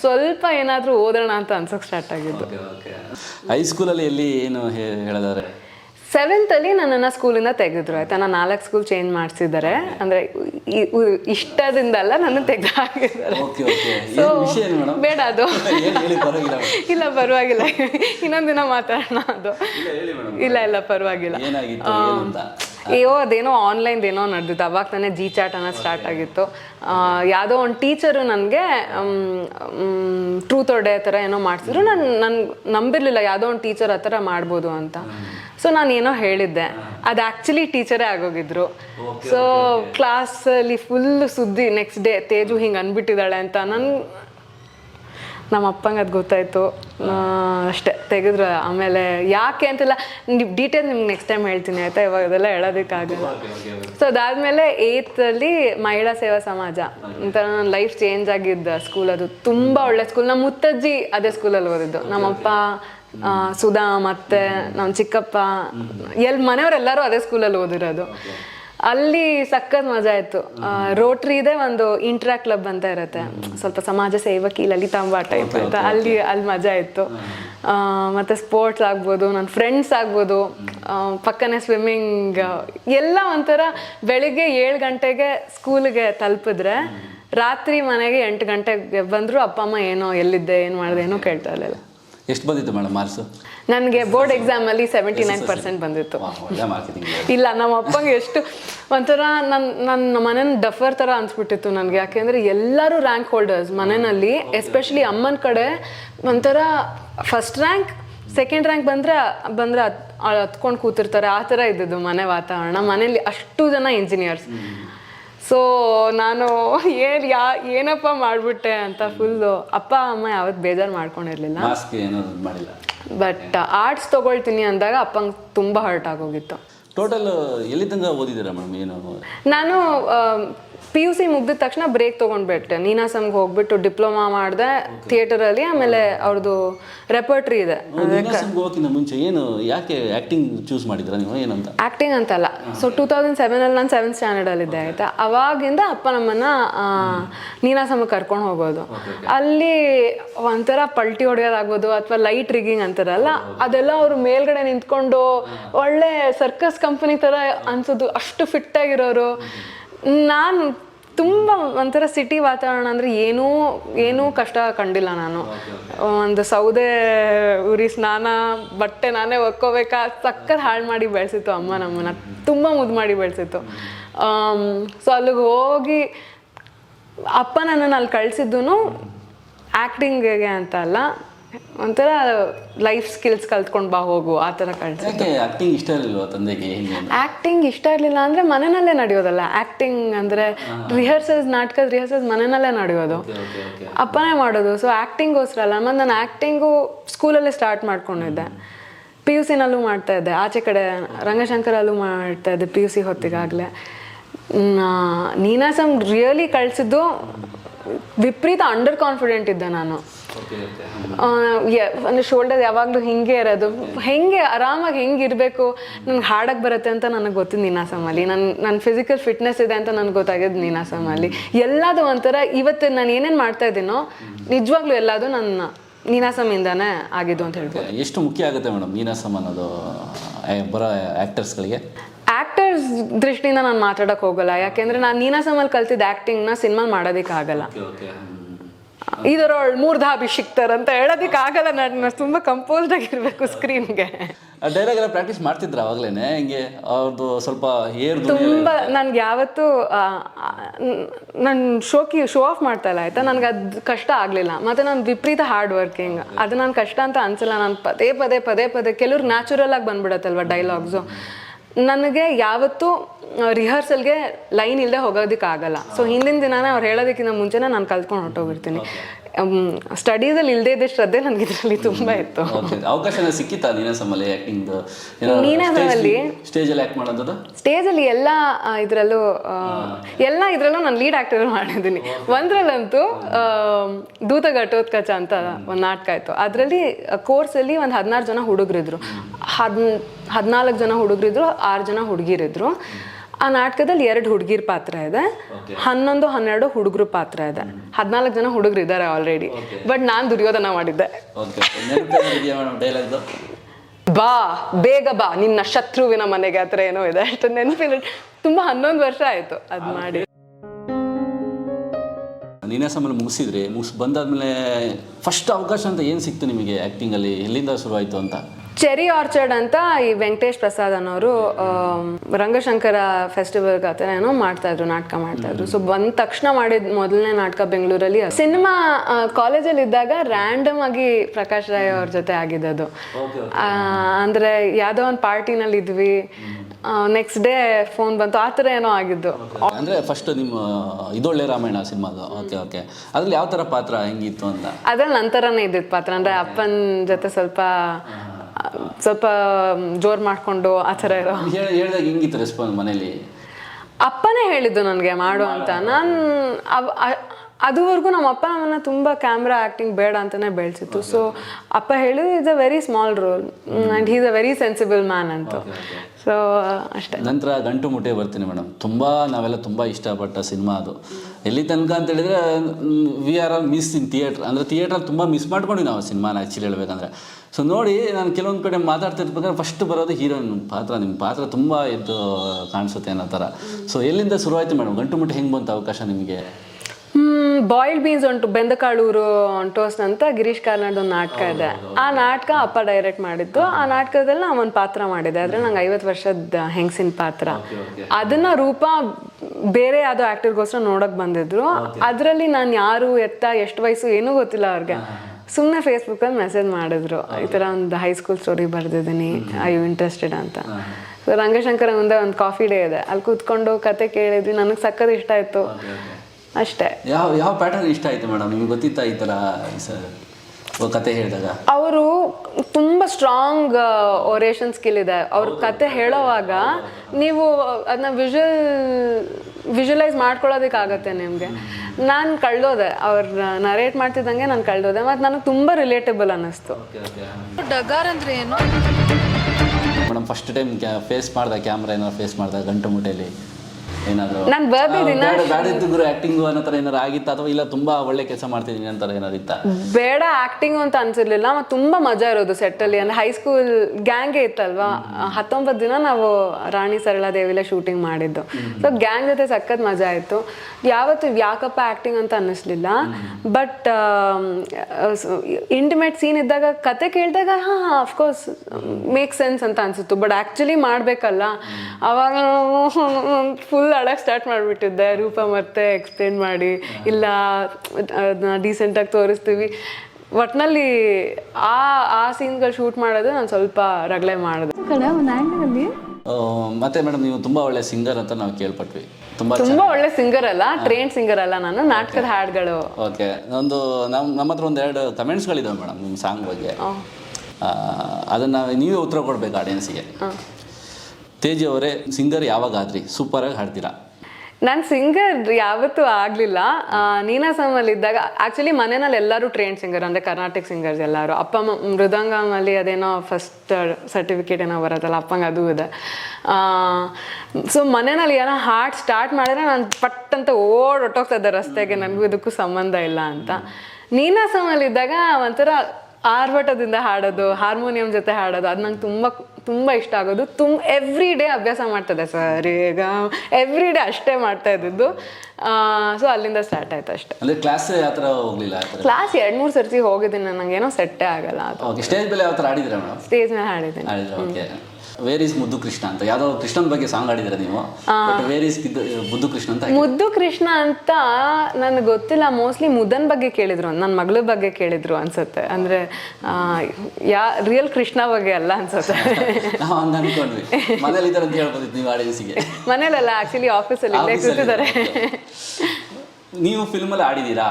ಸ್ವಲ್ಪ ಏನಾದರೂ ಓದೋಣ ಅಂತ ಅನ್ಸೋಕೆ ಸ್ಟಾರ್ಟ್ ಆಗಿದ್ದು. ಹೈಸ್ಕೂಲಲ್ಲಿ ಎಲ್ಲಿ ಏನು ಹೇಳಿದ್ದಾರೆ ಹೇಳಿದಾರೆ? ಸೆವೆಂತಲ್ಲಿ ನನ್ನನ್ನು ಸ್ಕೂಲಿಂದ ತೆಗೆದ್ರು ಆಯ್ತಾ? ನಾನು ನಾಲ್ಕು ಸ್ಕೂಲ್ ಚೇಂಜ್ ಮಾಡಿಸಿದ್ದಾರೆ. ಅಂದರೆ ಇಷ್ಟದಿಂದ ಅಲ್ಲ ನನ್ನ ತೆಗೆದು ಹಾಕಿದ್ದಾರೆ. ಸೊ ಬೇಡ ಅದು. *laughs* ಇಲ್ಲ ಪರವಾಗಿಲ್ಲ. ಇನ್ನೊಂದು ದಿನ ಮಾತಾಡೋಣ ಅದು. ಇಲ್ಲ ಇಲ್ಲ ಪರವಾಗಿಲ್ಲ. ಅಯ್ಯೋ ಅದೇನೋ ಆನ್ಲೈನ್ ಏನೋ ನಡೆದಿತ್ತು. ಅವಾಗ ತಾನೇ ಜಿ ಚಾಟ್ ಅನ್ನೋದು ಸ್ಟಾರ್ಟ್ ಆಗಿತ್ತು. ಯಾವುದೋ ಒಂದು ಟೀಚರು ನನಗೆ ಟ್ರೂತ್ ಒಡೆ ಥರ ಏನೋ ಮಾಡಿಸಿದ್ರು. ನಾನು ನನ್ಗೆ ನಂಬಿರಲಿಲ್ಲ ಯಾವುದೋ ಒಂದು ಟೀಚರ್ ಆ ಥರ ಮಾಡ್ಬೋದು ಅಂತ. ಸೊ ನಾನು ಏನೋ ಹೇಳಿದ್ದೆ. ಅದು ಆ್ಯಕ್ಚುಲಿ ಟೀಚರೇ ಆಗೋಗಿದ್ರು. ಸೊ ಕ್ಲಾಸಲ್ಲಿ ಫುಲ್ ಸುದ್ದಿ ನೆಕ್ಸ್ಟ್ ಡೇ ತೇಜು ಹಿಂಗೆ ಅಂದ್ಬಿಟ್ಟಿದ್ದಾಳೆ ಅಂತ ನನ್ ನಮ್ಮ ಅಪ್ಪಂಗೆ ಅದು ಗೊತ್ತಾಯ್ತು. ಅಷ್ಟೇ ತೆಗೆದ್ರು ಆಮೇಲೆ ಯಾಕೆ ಅಂತೆಲ್ಲ ಡೀಟೇಲ್ ನಿಮ್ಗೆ ನೆಕ್ಸ್ಟ್ ಟೈಮ್ ಹೇಳ್ತೀನಿ ಆಯ್ತಾ? ಇವಾಗ ಅದೆಲ್ಲ ಹೇಳೋದಕ್ಕಾಗಲ್ಲ. ಸೊ ಅದಾದಮೇಲೆ ಏತಲ್ಲಿ ಮಹಿಳಾ ಸೇವಾ ಸಮಾಜ. ಅಂತ ನನ್ನ ಲೈಫ್ ಚೇಂಜ್ ಆಗಿದ್ದ ಸ್ಕೂಲ್ ಅದು. ತುಂಬ ಒಳ್ಳೆ ಸ್ಕೂಲ್ ನಮ್ಮ ಮುತ್ತಜ್ಜಿ ಅದೇ ಸ್ಕೂಲಲ್ಲಿ ಓದಿದ್ದು. ನಮ್ಮಪ್ಪ ಸುಧಾ ಮತ್ತೆ ನಮ್ಮ ಚಿಕ್ಕಪ್ಪ ಎಲ್ಲಿ ಮನೆಯವರೆಲ್ಲರೂ ಅದೇ ಸ್ಕೂಲಲ್ಲಿ ಓದಿರೋದು. ಅಲ್ಲಿ ಸಖತ್ ಮಜಾ ಆಯಿತು ರೋಟ್ರಿ ಇದೆ ಒಂದು ಇಂಟ್ರಾ ಕ್ಲಬ್ ಅಂತ ಇರುತ್ತೆ. ಸ್ವಲ್ಪ ಸಮಾಜ ಸೇವಕಿ ಲಲಿತಾಂಬಾ ಟೈಪ್ ಅಂತ ಅಲ್ಲಿ ಅಲ್ಲಿ ಮಜಾ ಇತ್ತು. ಮತ್ತೆ ಸ್ಪೋರ್ಟ್ಸ್ ಆಗ್ಬೋದು ನನ್ನ ಫ್ರೆಂಡ್ಸ್ ಆಗ್ಬೋದು. ಪಕ್ಕನೆ ಸ್ವಿಮ್ಮಿಂಗ್ ಎಲ್ಲ ಒಂಥರ ಬೆಳಿಗ್ಗೆ ಏಳು ಗಂಟೆಗೆ ಸ್ಕೂಲಿಗೆ ತಲುಪಿದ್ರೆ ರಾತ್ರಿ ಮನೆಗೆ ಎಂಟು ಗಂಟೆಗೆ ಬಂದರೂ ಅಪ್ಪ ಅಮ್ಮ ಏನೋ ಎಲ್ಲಿದ್ದೆ ಏನು ಮಾಡಿದೆ ಏನೋ ಕೇಳ್ತಾ ಇರಲಿಲ್ಲ. ಎಷ್ಟು ಬಂದಿತ್ತು ಮೇಡಮ್ ಮಾರ್ಕ್ಸ್? ನನಗೆ ಬೋರ್ಡ್ ಎಕ್ಸಾಮಲ್ಲಿ ಸೆವೆಂಟಿ ನೈನ್ ಪರ್ಸೆಂಟ್ ಬಂದಿತ್ತು. ಇಲ್ಲ ನಮ್ಮ ಅಪ್ಪಂಗೆ ಎಷ್ಟು ಒಂಥರ ನನ್ನ ನನ್ನ ಮನೇನ ಡಫರ್ ಥರ ಅನ್ಸ್ಬಿಟ್ಟಿತ್ತು ನನಗೆ. ಯಾಕೆಂದರೆ ಎಲ್ಲರೂ ರ್ಯಾಂಕ್ ಹೋಲ್ಡರ್ಸ್ ಮನೆಯಲ್ಲಿ ಎಸ್ಪೆಷಲಿ ಅಮ್ಮನ ಕಡೆ ಒಂಥರ ಫಸ್ಟ್ ರ್ಯಾಂಕ್ ಸೆಕೆಂಡ್ ರ್ಯಾಂಕ್ ಬಂದರೆ ಬಂದರೆ ಹತ್ಕೊಂಡು ಕೂತಿರ್ತಾರೆ. ಆ ಥರ ಇದ್ದಿದ್ದು ಮನೆ ವಾತಾವರಣ. ಮನೇಲಿ ಅಷ್ಟು ಜನ ಇಂಜಿನಿಯರ್ಸ್ ಸೊ ನಾನು ಏನು ಯಾ ಏನಪ್ಪ ಮಾಡಿಬಿಟ್ಟೆ ಅಂತ ಫುಲ್ಲು ಅಪ್ಪ ಅಮ್ಮ ಯಾವತ್ತು ಬೇಜಾರು ಮಾಡ್ಕೊಂಡಿರಲಿಲ್ಲ. ಮಾಡಿಲ್ಲ. ಬಟ್ ಆರ್ಟ್ಸ್ ತೊಗೊಳ್ತೀನಿ ಅಂದಾಗ ಅಪ್ಪಂಗೆ ತುಂಬ ಹರ್ಟ್ ಆಗೋಗಿತ್ತು. ಟೋಟಲ್ ಎಲ್ಲಿ ತನಕ ಓದಿದ್ದೀರಾ ಮೇಡಮ್ ಏನು? ನಾನು ಪಿ ಯು ಸಿ ಮುಗ್ದಿದ ತಕ್ಷಣ ಬ್ರೇಕ್ ತೊಗೊಂಡ್ಬಿಟ್ಟೆ ನೀನಾಸಮ್ಗೆ ಹೋಗ್ಬಿಟ್ಟು ಡಿಪ್ಲೊಮಾ ಮಾಡಿದೆ ಥಿಯೇಟರಲ್ಲಿ ಆಮೇಲೆ ಅವ್ರದ್ದು ರೆಪರ್ಟ್ರಿ ಇದೆ. ಹೋಗೋಕ್ಕಿಂತ ಮುಂಚೆ ಏನು ಯಾಕೆ ಆ್ಯಕ್ಟಿಂಗ್ ಚೂಸ್ ಮಾಡಿದ್ರು ನೀವು ಏನಂತ? ಆ್ಯಕ್ಟಿಂಗ್ ಅಂತಲ್ಲ. ಸೊ ಟೂ ತೌಸಂಡ್ ಸೆವೆನಲ್ಲಿ ನಾನು ಸೆವೆಂತ್ ಸ್ಟ್ಯಾಂಡರ್ಡಲ್ಲಿದ್ದೆ ಆಯಿತಾ? ಅವಾಗಿಂದ ಅಪ್ಪ ನಮ್ಮನ್ನ ನೀನಾಸಮ್ಗೆ ಕರ್ಕೊಂಡು ಹೋಗೋದು. ಅಲ್ಲಿ ಒಂಥರ ಪಲ್ಟಿ ಹೊಡೆಯೋದಾಗ್ಬೋದು ಅಥವಾ ಲೈಟ್ ರಿಗಿಂಗ್ ಅಂತಾರಲ್ಲ ಅದೆಲ್ಲ ಅವರು ಮೇಲ್ಗಡೆ ನಿಂತ್ಕೊಂಡು ಒಳ್ಳೆ ಸರ್ಕಸ್ ಕಂಪನಿ ಥರ ಅನ್ಸೋದು ಅಷ್ಟು ಫಿಟ್ಟಾಗಿರೋರು ನಾನು ತುಂಬ ಒಂಥರ ಸಿಟಿ ವಾತಾವರಣ ಅಂದರೆ ಏನೂ ಏನೂ ಕಷ್ಟ ಕಂಡಿಲ್ಲ ನಾನು. ಒಂದು ಸೌದೆ ಉರಿ ಸ್ನಾನ ಬಟ್ಟೆ ನಾನೇ ಒಕ್ಕೋಬೇಕಾ? ಸಕ್ಕತ್ ಹಾಳು ಮಾಡಿ ಬೆಳೆಸಿತ್ತು ಅಮ್ಮ ನಮ್ಮನ್ನ. ತುಂಬ ಮುದ್ದು ಮಾಡಿ ಬೆಳೆಸಿತ್ತು. ಸೊ ಅಲ್ಲಿಗೆ ಹೋಗಿ ಅಪ್ಪ ನನ್ನನ್ನು ಅಲ್ಲಿ ಕಳಿಸಿದ್ದು ಆ್ಯಕ್ಟಿಂಗಿಗೆ ಅಂತ ಅಲ್ಲ. ಒಂಥರ ಲೈಫ್ ಸ್ಕಿಲ್ಸ್ ಕಲ್ತ್ಕೊಂಡು ಬಾ ಹೋಗು ಆ ಥರ ಕಳ್ಸಿ ಯಾಕೆ ಇಷ್ಟ ಇರಲಿಲ್ವಾ ತಂದೆಗೆ ಹೇಗೆ ಆ್ಯಕ್ಟಿಂಗ್ ಇಷ್ಟ ಇರಲಿಲ್ಲ ಅಂದರೆ ಮನೆಯಲ್ಲೇ ನಡೆಯೋದಲ್ಲ. ಆ್ಯಕ್ಟಿಂಗ್ ಅಂದರೆ ರಿಹರ್ಸಲ್ಸ್ ನಾಟಕದ ರಿಹರ್ಸಲ್ಸ್ ಮನೆಯಲ್ಲೇ ನಡೆಯೋದು. ಅಪ್ಪನೇ ಮಾಡೋದು. ಸೊ ಆ್ಯಕ್ಟಿಂಗೋಸ್ಕರ ಅಲ್ಲ ಮತ್ತು ನಾನು ಆ್ಯಕ್ಟಿಂಗು ಸ್ಕೂಲಲ್ಲೇ ಸ್ಟಾರ್ಟ್ ಮಾಡ್ಕೊಂಡಿದ್ದೆ. ಪಿ ಯು ಸಿನಲ್ಲೂ ಮಾಡ್ತಾ ಇದ್ದೆ. ಆಚೆ ಕಡೆ ರಂಗಶಂಕರಲ್ಲೂ ಮಾಡ್ತಾ ಇದ್ದೆ ಪಿ ಯು ಸಿ ಹೊತ್ತಿಗಾಗಲೇ. ನೀನಾಸಮ್ ರಿಯಲಿ ಕಳಿಸಿದ್ದು ವಿಪರೀತ ಅಂಡರ್ ಕಾನ್ಫಿಡೆಂಟ್ ಇದ್ದೆ ನಾನು. ಅಂದರೆ ಶೋಲ್ಡರ್ ಯಾವಾಗಲೂ ಹಿಂಗೆ ಇರೋದು. ಹೆಂಗೆ ಆರಾಮಾಗಿ ಹೆಂಗೆ ಇರಬೇಕು? ನನಗೆ ಹಾಡಕ್ಕೆ ಬರುತ್ತೆ ಅಂತ ನನಗೆ ಗೊತ್ತಿದ್ದು ನೀನಾಸಮಲ್ಲಿ ನನ್ನ ನನ್ನ ಫಿಸಿಕಲ್ ಫಿಟ್ನೆಸ್ ಇದೆ ಅಂತ ನನಗೆ ಗೊತ್ತಾಗಿದ್ದು ನೀನಾಸಮಲ್ಲಿ ಎಲ್ಲದು ಒಂಥರ ಇವತ್ತು ನಾನು ಏನೇನು ಮಾಡ್ತಾ ಇದ್ದೀನೋ ನಿಜವಾಗ್ಲೂ ಎಲ್ಲದು ನನ್ನ ನೀನಾಸಮಿಂದಾನೇ ಆಗಿದ್ದು ಅಂತ ಹೇಳ್ಬೋದು. ಎಷ್ಟು ಮುಖ್ಯ ಆಗುತ್ತೆ ಮೇಡಮ್ ನೀನಾಸಮ್ ಅನ್ನೋದು ಬರೋ ಆ್ಯಕ್ಟರ್ಸ್ಗಳಿಗೆ ಆ್ಯಕ್ಟರ್ಸ್ ದೃಷ್ಟಿಯಿಂದ ನಾನು ಮಾತಾಡೋಕೆ ಹೋಗಲ್ಲ. ಯಾಕೆಂದರೆ ನಾನು ನೀನಾಸಮಲ್ಲಿ ಕಲ್ತಿದ್ದ ಆ್ಯಕ್ಟಿಂಗ್ನ ಸಿನಿಮಾ ಮಾಡೋದಕ್ಕಾಗಲ್ಲ. ಇದರೊಳ್ ಮೂರ್ಧಾಭಿಷಿಕ್ತರ್ ಅಂತ ಹೇಳೋದಕ್ಕಾಗಲ್ಲ ನಾನು ತುಂಬ ಕಂಪೋಸ್ಡ್ ಆಗಿರ್ಬೇಕು ಸ್ಕ್ರೀನ್ಗೆ ಡೈಲಾಗ್ ಎಲ್ಲ ಪ್ರಾಕ್ಟೀಸ್ ಮಾಡ್ತಿದ್ರ ಆಗ್ಲೇನೆ ಹಿಂಗೆ? ಅವ್ರದ್ದು ಸ್ವಲ್ಪ ಏರ್ದು ತುಂಬ ನನ್ಗೆ ಯಾವತ್ತು ನನ್ನ ಶೋಕಿ ಶೋ ಆಫ್ ಮಾಡ್ತಾ ಇಲ್ಲ ಆಯ್ತಾ? ನನಗೆ ಅದು ಕಷ್ಟ ಆಗಲಿಲ್ಲ. ಮತ್ತು ನಾನು ವಿಪರೀತ ಹಾರ್ಡ್ ವರ್ಕಿಂಗ್ ಅದು ನಾನು ಕಷ್ಟ ಅಂತ ಅನ್ಸಲ್ಲ. ನಾನು ಪದೇ ಪದೇ ಪದೇ ಪದೇ ಕೆಲವ್ರು ನ್ಯಾಚುರಲ್ ಆಗಿ ಬಂದ್ಬಿಡತ್ತಲ್ವ ಡೈಲಾಗ್ಸು ನನಗೆ ಯಾವತ್ತೂ ರಿಹರ್ಸಲ್ಗೆ ಲೈನ್ ಇಲ್ಲದೆ ಹೋಗೋದಕ್ಕಾಗಲ್ಲ ಸೊ ಹಿಂದಿನ ದಿನಾನೇ ಅವ್ರು ಹೇಳೋದಕ್ಕಿಂತ ಮುಂಚೆನೇ ನಾನು ಕಲ್ತ್ಕೊಂಡು ಹೊರಟೋಗಿರ್ತೀನಿ ಸ್ಟಡೀಸಲ್ಲಿ ಇಲ್ಲದೆ ಇದ್ದ ಶ್ರದ್ಧೆ ನನಗೆ ಇದರಲ್ಲಿ ತುಂಬ ಇತ್ತು. ಅವಕಾಶ ಸಿಕ್ಕಿತ್ತ ನೀನಾಸಮಲ್ಲಿ ಆ್ಯಕ್ಟಿಂಗ್ ನೀನಾಸಮಲ್ಲಿ? ಸ್ಟೇಜಲ್ಲಿ ಆ್ಯಕ್ಟ್ ಮಾಡೋದು? ಸ್ಟೇಜಲ್ಲಿ ಎಲ್ಲ ಇದರಲ್ಲೂ ಎಲ್ಲ ಇದರಲ್ಲೂ ನಾನು ಲೀಡ್ ಆಕ್ಟರ್ ಮಾಡಿದ್ದೀನಿ. ಒಂದರಲ್ಲಂತೂ ದೂತ ಘಟೋತ್ಕಚ ಅಂತ ಒಂದು ನಾಟಕ ಇತ್ತು ಅದರಲ್ಲಿ ಕೋರ್ಸಲ್ಲಿ ಒಂದು ಹದಿನಾರು ಜನ ಹುಡುಗರಿದ್ರು. ಹದ್ ಹದಿನಾಲ್ಕು ಜನ ಹುಡುಗರಿದ್ರು ಆರು ಜನ ಹುಡುಗಿರಿದ್ರು. ಆ ನಾಟಕದಲ್ಲಿ ಎರಡು ಹುಡುಗಿರ ಪಾತ್ರ ಇದೆ. ಹನ್ನೊಂದು ಹನ್ನೆರಡು ಹುಡುಗರು ಪಾತ್ರ ಇದೆ. ಹದಿನಾಲ್ಕು ಜನ ಹುಡುಗರು ಇದ್ದಾರೆ ಆಲ್ರೆಡಿ ಬಟ್ ನಾನು ದುರ್ಯೋಧನ ಮಾಡಿದ್ದೆ. ಬಾ ಬೇಗ ಬಾ. ನಿನ್ನ ಶತ್ರುವಿನ ಮನೆಗೆ ಹತ್ರ ಏನೋ ಇದೆ ಅಷ್ಟು ನೆನಪಿಲ್ಲ. ತುಂಬ ಹನ್ನೊಂದು ವರ್ಷ ಆಯ್ತು ಅದ್ ಮಾಡಿ. ನೀನಾಸಮಲ್ಲಿ ಮುಗಿಸಿದ್ರಿ. ಮುಗಿಸ್ ಬಂದಾದ್ಮೇಲೆ ಫಸ್ಟ್ ಅವಕಾಶ ಅಂತ ಏನು ಸಿಕ್ತು ನಿಮಗೆ ಆ್ಯಕ್ಟಿಂಗಲ್ಲಿ ಎಲ್ಲಿಂದ ಶುರುವಾಯಿತು ಅಂತ? ಚೆರಿ ಆರ್ಚರ್ಡ್ ಅಂತ ಈ ವೆಂಕಟೇಶ್ ಪ್ರಸಾದ್ ಅನ್ನೋರು ರಂಗಶಂಕರ ಫೆಸ್ಟಿವಲ್ ಏನೋ ಮಾಡ್ತಾ ಇದ್ರು ನಾಟಕ ಮಾಡ್ತಾ ಇದ್ರು ಸೊ ಬಂದ ತಕ್ಷಣ ಮಾಡಿದ ಮೊದಲನೇ ನಾಟಕ ಬೆಂಗಳೂರಲ್ಲಿ ಸಿನಿಮಾ ಕಾಲೇಜಲ್ಲಿ ಇದ್ದಾಗ ರ್ಯಾಂಡಮ್ ಆಗಿ ಪ್ರಕಾಶ್ ರಾಯ್ ಅವ್ರ ಜೊತೆ ಆಗಿದ್ದದು ಅಂದ್ರೆ ಯಾವ್ದೋ ಒಂದು ಪಾರ್ಟಿನಲ್ಲಿ ಇದ್ವಿ. ನೆಕ್ಸ್ಟ್ ಡೇ ಫೋನ್ ಬಂತು. ಆ ಥರ ಏನೋ ಆಗಿದ್ದು. ಅಂದ್ರೆ ಫಸ್ಟ್ ನಿಮ್ಮ ಇದೊಳ್ಳೆ ರಾಮಾಯಣ ಸಿನಿಮಾದು. ಓಕೆ ಓಕೆ ಅದ್ರಲ್ಲಿ ಯಾವ ಥರ ಪಾತ್ರ ಹೆಂಗಿತ್ತು ಅಂತ? ಅದ್ರಲ್ಲಿ ನಂತರನೇ ಇದ್ದಿದ್ದು ಪಾತ್ರ. ಅಂದ್ರೆ ಅಪ್ಪನ ಜೊತೆ ಸ್ವಲ್ಪ ಸ್ವಲ್ಪ ಜೋರು ಮಾಡ್ಕೊಂಡು ಆ ಥರ ಇರೋ. ಹೇಳಿ ಹೇಳಿದಾಗ ಹೆಂಗಿತ್ತು ರೆಸ್ಪಾನ್ಸ್ ಮನೇಲಿ? ಅಪ್ಪನೇ ಹೇಳಿದ್ದು ನನಗೆ ಮಾಡು ಅಂತ. ನಾನು ಅದುವರೆಗೂ ನಮ್ಮ ಅಪ್ಪ ನಮ್ಮನ್ನ ತುಂಬ ಕ್ಯಾಮ್ರಾ ಆ್ಯಕ್ಟಿಂಗ್ ಬೇಡ ಅಂತಲೇ ಬೆಳೆಸಿತ್ತು. ಸೊ ಅಪ್ಪ ಹೇಳಿದ್ರು is a very small role and is a very sensible man ಅಂತ. ಸೊ ಅಷ್ಟೇ. ನಂತರ ಗಂಟು ಮುಟ್ಟೆ ಬರ್ತೀನಿ ಮೇಡಮ್. ತುಂಬ ನಾವೆಲ್ಲ ತುಂಬ ಇಷ್ಟಪಟ್ಟ ಸಿನಿಮಾ ಅದು. ಎಲ್ಲಿ ತನಕ ಅಂತ ಹೇಳಿದ್ರೆ we are all miss in theatre ಅಂದರೆ ಥಿಯೇಟ್ರಲ್ಲಿ ತುಂಬ ಮಿಸ್ ಮಾಡ್ಕೊಂಡ್ವಿ ನಾವು ಸಿನಿಮಾನ ಆ್ಯಕ್ಚುಲಿ ಹೇಳ್ಬೇಕಂದ್ರೆ. ಸೊ ನೋಡಿ ನಾನು ಕೆಲವೊಂದು ಕಡೆ ಮಾತಾಡ್ತಿರ್ಬೇಕಾದ್ರೆ ಫಸ್ಟ್ ಬರೋದು ಹೀರೋಯಿನ್ ಪಾತ್ರ. ನಿಮ್ಮ ಪಾತ್ರ ತುಂಬ ಎದ್ದು ಕಾಣಿಸುತ್ತೆ ಅನ್ನೋ ಥರ. ಸೊ ಎಲ್ಲಿಂದ ಶುರುವಾಯಿತು ಮೇಡಮ್? ಗಂಟು ಮುಟ್ಟೆ ಹೆಂಗೆ ಬಂತು ಅವಕಾಶ ನಿಮಗೆ? ಬಾಯ್ಲ್ಡ್ ಬೀನ್ಸ್ ಉಂಟು ಬೆಂದಕಾಳೂರು ಟೋಸ್ಟ್ ಅಂತ ಗಿರೀಶ್ ಕಾರ್ನಾಡ್ ಒಂದು ನಾಟಕ ಇದೆ. ಆ ನಾಟಕ ಅಪ್ಪ ಡೈರೆಕ್ಟ್ ಮಾಡಿದ್ದು. ಆ ನಾಟಕದಲ್ಲಿ ನಾನು ಒಂದು ಪಾತ್ರ ಮಾಡಿದೆ ಆದರೆ ನಂಗೆ ಐವತ್ತು ವರ್ಷದ ಹೆಂಗಸಿನ ಪಾತ್ರ. ಅದನ್ನ ರೂಪ ಬೇರೆ ಯಾವುದೋ ಆ್ಯಕ್ಟರ್ಗೋಸ್ಕರ ನೋಡೋಕೆ ಬಂದಿದ್ರು. ಅದರಲ್ಲಿ ನಾನು ಯಾರು ಎತ್ತ ಎಷ್ಟು ವಯಸ್ಸು ಏನೂ ಗೊತ್ತಿಲ್ಲ ಅವ್ರಿಗೆ. ಸುಮ್ಮನೆ ಫೇಸ್ಬುಕ್ಕಲ್ಲಿ ಮೆಸೇಜ್ ಮಾಡಿದ್ರು. ಈ ಥರ ಒಂದು ಹೈಸ್ಕೂಲ್ ಸ್ಟೋರಿ ಬರೆದಿದ್ದೀನಿ. ಐ ಯು ಇಂಟ್ರೆಸ್ಟೆಡ್ ಅಂತ. ಸೊ ರಂಗಶಂಕರ ಮುಂದೆ ಒಂದು ಕಾಫಿ ಡೇ ಇದೆ. ಅಲ್ಲಿ ಕೂತ್ಕೊಂಡು ಕತೆ ಕೇಳಿದ್ವಿ. ನನಗೆ ಸಕ್ಕತ್ ಇಷ್ಟ ಆಯಿತು. ಅಷ್ಟೇ. ಯಾವ ಯಾವ ಪ್ಯಾಟರ್ನ್ ಇಷ್ಟ ಆಯ್ತು ಮೇಡಮ್ ನಿಮ್ಗೆ ಗೊತ್ತಿತ್ತಾ ಈ ಥರ ಸರ್ ಕತೆ ಹೇಳಿದಾಗ? ಅವರು ತುಂಬ ಸ್ಟ್ರಾಂಗ್ ಒರೇಷನ್ ಸ್ಕಿಲ್ ಇದೆ. ಅವ್ರ ಕತೆ ಹೇಳೋವಾಗ ನೀವು ಅದನ್ನ ವಿಜುವಲ್ ವಿಜುವಲೈಸ್ ಮಾಡ್ಕೊಳ್ಳೋದಕ್ಕಾಗತ್ತೆ ನಿಮಗೆ. ನಾನು ಕಳ್ದೋದೆ. ಅವ್ರ ನರೇಟ್ ಮಾಡ್ತಿದ್ದಂಗೆ ನಾನು ಕಳ್ದೋದೆ. ಮತ್ತು ನನಗೆ ತುಂಬ ರಿಲೇಟಬಲ್ ಅನ್ನಿಸ್ತು. ಡಗಾರ್ ಅಂದ್ರೆ ಏನು? ಮೇಡಮ್ ಫಸ್ಟ್ ಟೈಮ್ ಫೇಸ್ ಮಾಡ್ದೆ ಕ್ಯಾಮ್ರಾ ಏನಾದ್ರು ಫೇಸ್ ಮಾಡ್ದೆ ಗಂಟು ಮುಟ್ಟೆಯಲ್ಲಿ ಏನಾದರೂ ನಾನು ಬ್ಯಾಡಿತ್ತು ಗುರು ಆ್ಯಕ್ಟಿಂಗು ಅನ್ನೋ ಥರ ಏನಾರು ಆಗಿತ್ತಾ? ಅಥವಾ ಇಲ್ಲ ತುಂಬ ಒಳ್ಳೆ ಕೆಲಸ ಮಾಡ್ತಿದ್ದೀನಿ ಅಂತಾರೆ ಏನಾರು ಇತ್ತಾ? ಬೇಡ ಆಕ್ಟಿಂಗ್ ಅಂತ ಅನ್ಸಿರ್ಲಿಲ್ಲ. ಮತ್ತು ತುಂಬ ಮಜಾ ಇರೋದು ಸೆಟ್ಟಲ್ಲಿ ಅಂದರೆ ಹೈಸ್ಕೂಲ್ ಗ್ಯಾಂಗೇ ಇತ್ತಲ್ವಾ? ಹತ್ತೊಂಬತ್ತು ದಿನ ನಾವು ರಾಣಿ ಸರಳಾದೇವಿಲೇ ಶೂಟಿಂಗ್ ಮಾಡಿದ್ದು. ಸೊ ಗ್ಯಾಂಗ್ ಜೊತೆ ಸಖತ್ ಮಜಾ ಆಯ್ತು ಯಾವತ್ತು ಯಾಕಪ್ಪ ಆಕ್ಟಿಂಗ್ ಅಂತ ಅನ್ನಿಸ್ಲಿಲ್ಲ ಬಟ್ ಇಂಟಿಮೇಟ್ ಸೀನ್ ಇದ್ದಾಗ ಕತೆ ಕೇಳಿದಾಗ ಹಾಂ ಹಾಂ ಅಫ್ಕೋರ್ಸ್ ಮೇಕ್ ಸೆನ್ಸ್ ಅಂತ ಅನ್ಸುತ್ತು. ಬಟ್ ಆ್ಯಕ್ಚುಲಿ ಮಾಡಬೇಕಲ್ಲ. ಅವಾಗ ಫುಲ್ *laughs* ಅಳಕ್ಕೆ ಸ್ಟಾರ್ಟ್ ಮಾಡಿಬಿಟ್ಟಿದ್ದೆ. ರೂಪ ಮತ್ತೆ ಎಕ್ಸ್ಪ್ಲೇನ್ ಮಾಡಿ. ಇಲ್ಲ ಅದನ್ನ ಡೀಸೆಂಟಾಗಿ ತೋರಿಸ್ತೀವಿ. ಒಟ್ನಲ್ಲಿ ಆ ಆ ಸೀನ್ಗಳು ಶೂಟ್ ಮಾಡೋದು ನಾನು ಸ್ವಲ್ಪ ರಗಳೆ ಮಾಡಿದೆ. ಕಡೆ ಒಂದು ಆ್ಯಂಗಲಲ್ಲಿ ಆ, ಮತ್ತೆ ಮೇಡಮ್ ನೀವು ತುಂಬಾ ಒಳ್ಳೆ ಸಿಂಗರ್ ಅಂತ ನಾವು ಕೇಳ್ಪಟ್ವಿ. ತುಂಬ ತುಂಬಾ ಒಳ್ಳೆ ಸಿಂಗರ್ ಅಲ್ಲ ಟ್ರೈನ್ ಸಿಂಗರ್ ಅಲ್ಲ ನಾನು ನಾಟಕದ ಹಾಡುಗಳು. ಓಕೆ ಒಂದು ನಮ್ಮ ನಮ್ಮ ಹತ್ರ ಒಂದು ಎರಡು ಕಮೆಂಟ್ಸ್ಗಳಿದಾವೆ ಮೇಡಮ್ ನಿಮ್ಮ ಸಾಂಗ್ ಬಗ್ಗೆ. ಆ, ಅದನ್ನ ನೀವೇ ಉತ್ತರ ಕೊಡ್ಬೇಕು ಆಡಿಯನ್ಸಿಗೆ ತೇಜಿ ಅವರೇ ಸಿಂಗರ್ ಯಾವಾಗ ಆದ್ರಿ ಆಗಿ ಹಾಡ್ತೀರಾ? ನಾನು ಸಿಂಗರ್ ಯಾವತ್ತೂ ಆಗಲಿಲ್ಲ. ನೀನಾಸಮಲ್ಲಿ ಇದ್ದಾಗ ಆ್ಯಕ್ಚುಲಿ ಮನೆಯಲ್ಲಿ ಎಲ್ಲರೂ ಟ್ರೈನ್ ಸಿಂಗರ್ ಅಂದರೆ ಕರ್ನಾಟಕ ಸಿಂಗರ್ಸ್ ಎಲ್ಲರೂ. ಅಪ್ಪ ಮೃದಂಗಮಲ್ಲಿ ಅದೇನೋ ಫಸ್ಟ್ ಸರ್ಟಿಫಿಕೇಟ್ ಏನೋ ಬರೋದಲ್ಲ ಅಪ್ಪಂಗೆ ಅದು ಇದೆ. ಸೊ ಮನೆಯಲ್ಲಿ ಏನೋ ಹಾಡ್ ಸ್ಟಾರ್ಟ್ ಮಾಡಿದ್ರೆ ನಾನು ಪಟ್ ಅಂತ ಓಡ್ ಹೊಟ್ಟೋಗ್ತಾ ಇದ್ದೆ ರಸ್ತೆಗೆ. ನನಗೂ ಇದಕ್ಕೂ ಸಂಬಂಧ ಇಲ್ಲ ಅಂತ. ನೀನಾಸಮಲ್ಲಿ ಇದ್ದಾಗ ಒಂಥರ ಆರ್ಭಟದಿಂದ ಹಾಡೋದು ಹಾರ್ಮೋನಿಯಂ ಜೊತೆ ಹಾಡೋದು ಅದು ನಂಗೆ ತುಂಬ ತುಂಬ ಇಷ್ಟ ಆಗೋದು. ತುಂಬ ಎವ್ರಿ ಡೇ ಅಭ್ಯಾಸ ಮಾಡ್ತದೆ ಸರ್ ಈಗ ಎವ್ರಿ ಡೇ ಅಷ್ಟೇ ಮಾಡ್ತಾ ಇದ್ದಿದ್ದು. ಸೊ ಅಲ್ಲಿಂದ ಸ್ಟಾರ್ಟ್ ಆಯ್ತು ಅಷ್ಟೇ. ಅಂದ್ರೆ ಕ್ಲಾಸ್ ಯಾವ ಥರ ಹೋಗಲಿಲ್ಲ ಕ್ಲಾಸ್ ಎರಡು ಮೂರು ಸರ್ತಿ ಹೋಗಿದ್ದೀನಿ ನನಗೇನೋ ಸೆಟ್ಟೇ ಆಗಲ್ಲ ಅದು. ಸ್ಟೇಜ್ ಮೇಲೆ ಯಾವ ಥರ ಹಾಡಿದ್ರೆ ಸ್ಟೇಜ್ ಮೇಲೆ ಹಾಡಿದ್ದೀನಿ. ವೇರ್ ಈಸ್ ಮುದ್ದು ಕೃಷ್ಣ ಅಂತ? ಯಾವುದೋ ಕೃಷ್ಣನ್ ಬಗ್ಗೆ ಸಾಂಗ್ ಆಡಿದ್ರೆ ನೀವು? ವೇರ್ ಇಸ್ ಮುದ್ದು ಕೃಷ್ಣ ಅಂತ ಮುದ್ದು ಕೃಷ್ಣ ಅಂತ ನನಗೆ ಗೊತ್ತಿಲ್ಲ. ಮೋಸ್ಟ್ಲಿ ಮುದ್ದನ್ ಬಗ್ಗೆ ಕೇಳಿದ್ರು. ನನ್ನ ಮಗಳ ಬಗ್ಗೆ ಕೇಳಿದ್ರು ಅನ್ಸುತ್ತೆ. ಅಂದ್ರೆ ಯಾ ರಿಯಲ್ ಕೃಷ್ಣ ಬಗ್ಗೆ ಅಲ್ಲ ಅನ್ಸುತ್ತೆ. ನಾವು ಹಂಗ ಅನ್ಕೊಂಡ್ವಿ. ಮನೇಲಿ ಇದ್ದಾರೆ ಅಂತ ಹೇಳ್ಬೋದಿತ್ತು ನೀವು ಆಡಿಯನ್ಸಿಗೆ ಮನೇಲಲ್ಲ ಆಕ್ಚುಲಿ ಆಫೀಸಲ್ಲಿ ಇಲ್ಲೇ ಕೂತಿದ್ದಾರೆ. ನೀವು ಫಿಲ್ಮಲ್ಲಿ ಆಡಿದ್ದೀರಾ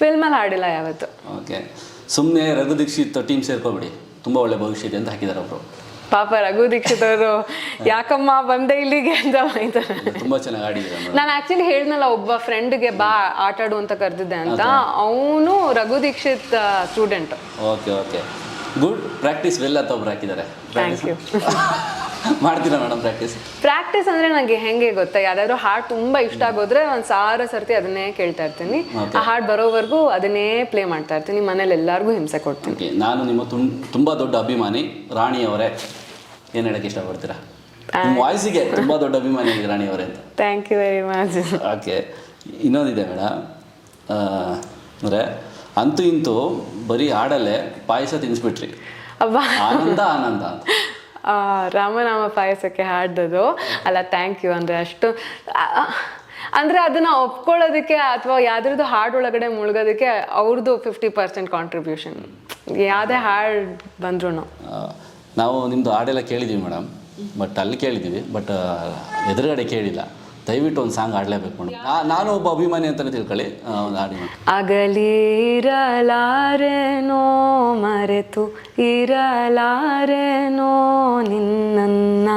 ಫಿಲ್ಮಲ್ಲಿ ಆಡಿಲ್ಲ ಯಾವತ್ತು. ಓಕೆ ಸುಮ್ಮನೆ ರಘು ದೀಕ್ಷಿತ್ ಟೀಮ್ ಸೇರ್ಕೊಬಿಡಿ ತುಂಬಾ ಒಳ್ಳೆ ಭವಿಷ್ಯ ಇದೆ ಅಂತ ಹಾಕಿದ್ದಾರೆ ಅವರು ಪಾಪ ರಘು ದೀಕ್ಷಿತ್ ಅವರು ಯಾಕಮ್ಮ ಬಂದೆ ಇಲ್ಲಿಗೆ ಅಂತ ಬೈತಾರೆ ತುಂಬ ಚೆನ್ನಾಗಿ ನಾನು ಆಕ್ಚುಲಿ ಹೇಳ್ದಲ್ಲ ಒಬ್ಬ ಫ್ರೆಂಡ್ಗೆ ಬಾ ಆಟಾಡು ಅಂತ ಕರೆದಿದ್ದೆ ಅಂತ. ಅವನು Raghu Dixit student okay okay. Good practice well ಅಂತ ಒಬ್ರು ಹಾಕಿದ್ದಾರೆ. ಥ್ಯಾಂಕ್ ಯು *laughs* ಮಾಡ್ತೀರಾ ಮೇಡಮ್ ಪ್ರಾಕ್ಟೀಸ್ ಪ್ರಾಕ್ಟೀಸ್ ಅಂದ್ರೆ ನನಗೆ ಹೆಂಗೆ ಗೊತ್ತಾ? ಯಾವ್ದಾದ್ರು ಹಾಡು ತುಂಬಾ ಇಷ್ಟ ಆಗೋದ್ರೆ ಒಂದು ಸಾರ ಸರ್ತಿ ಅದನ್ನೇ ಕೇಳ್ತಾ ಇರ್ತೀನಿ. ಆ ಹಾಡು ಬರೋವರೆಗೂ ಅದನ್ನೇ ಪ್ಲೇ ಮಾಡ್ತಾ ಇರ್ತೀನಿ. ಮನೇಲಿ ಎಲ್ಲರಿಗೂ ಹಿಂಸೆ ಕೊಡ್ತೀನಿ. ನಾನು ನಿಮ್ಮ ತುಂಬ ದೊಡ್ಡ ಅಭಿಮಾನಿ ರಾಣಿ ಅವರೇ. ಏನು ಹೇಳಕ್ಕೆ ಇಷ್ಟಪಡ್ತೀರಾ? ನಿಮ್ಮ ವಾಯ್ಸಿಗೆ ತುಂಬಾ ದೊಡ್ಡ ಅಭಿಮಾನಿ ಇದೆ ರಾಣಿ ಅವರೇ ಅಂತ. Thank you very much okay ಇನ್ನೊಂದಿದೆ ಮೇಡಮ್ ಅಂದ್ರೆ ಅಂತೂ ಇಂತೂ ಬರೀ ಹಾಡಲ್ಲೇ ಪಾಯಸ ತಿನ್ನಿಸ್ಬಿಟ್ರಿ ಆನಂದ ಆನಂದ ಅಂತ. ರಾಮನಾಮ ಪಾಯಸಕ್ಕೆ ಹಾಡ್ದದು. ಅಲ್ಲ ಥ್ಯಾಂಕ್ ಯು ಅಂದ್ರೆ ಅಷ್ಟು ಅಂದ್ರೆ ಅದನ್ನ ಒಪ್ಕೊಳ್ಳೋದಕ್ಕೆ ಅಥವಾ ಯಾವ್ದ್ರದ್ದು ಹಾಡು ಒಳಗಡೆ ಮುಳುಗೋದಕ್ಕೆ ಅವ್ರದ್ದು ಫಿಫ್ಟಿ ಪರ್ಸೆಂಟ್ ಕಾಂಟ್ರಿಬ್ಯೂಷನ್ ಯಾವುದೇ ಹಾಡು ಬಂದ್ರು ನಾವು ನಿಮ್ಮದು ಹಾಡೆಲ್ಲ ಕೇಳಿದ್ದೀವಿ ಮೇಡಮ್. ಬಟ್ ಅಲ್ಲಿ ಕೇಳಿದ್ದೀವಿ ಬಟ್ ಎದುರುಗಡೆ ಕೇಳಿಲ್ಲ. ದಯವಿಟ್ಟು ಒಂದು ಸಾಂಗ್ ಆಡಲೇಬೇಕು ಮೇಡಮ್. ನಾನು ಒಬ್ಬ ಅಭಿಮಾನಿ ಅಂತಲೇ ತಿಳ್ಕೊಳ್ಳಿ. ಒಂದು ಹಾಡಿ ಅಗಲಿರಲಾರೆನೋ ಮರೆತು ಇರಲಾರೆನೋ ನಿನ್ನ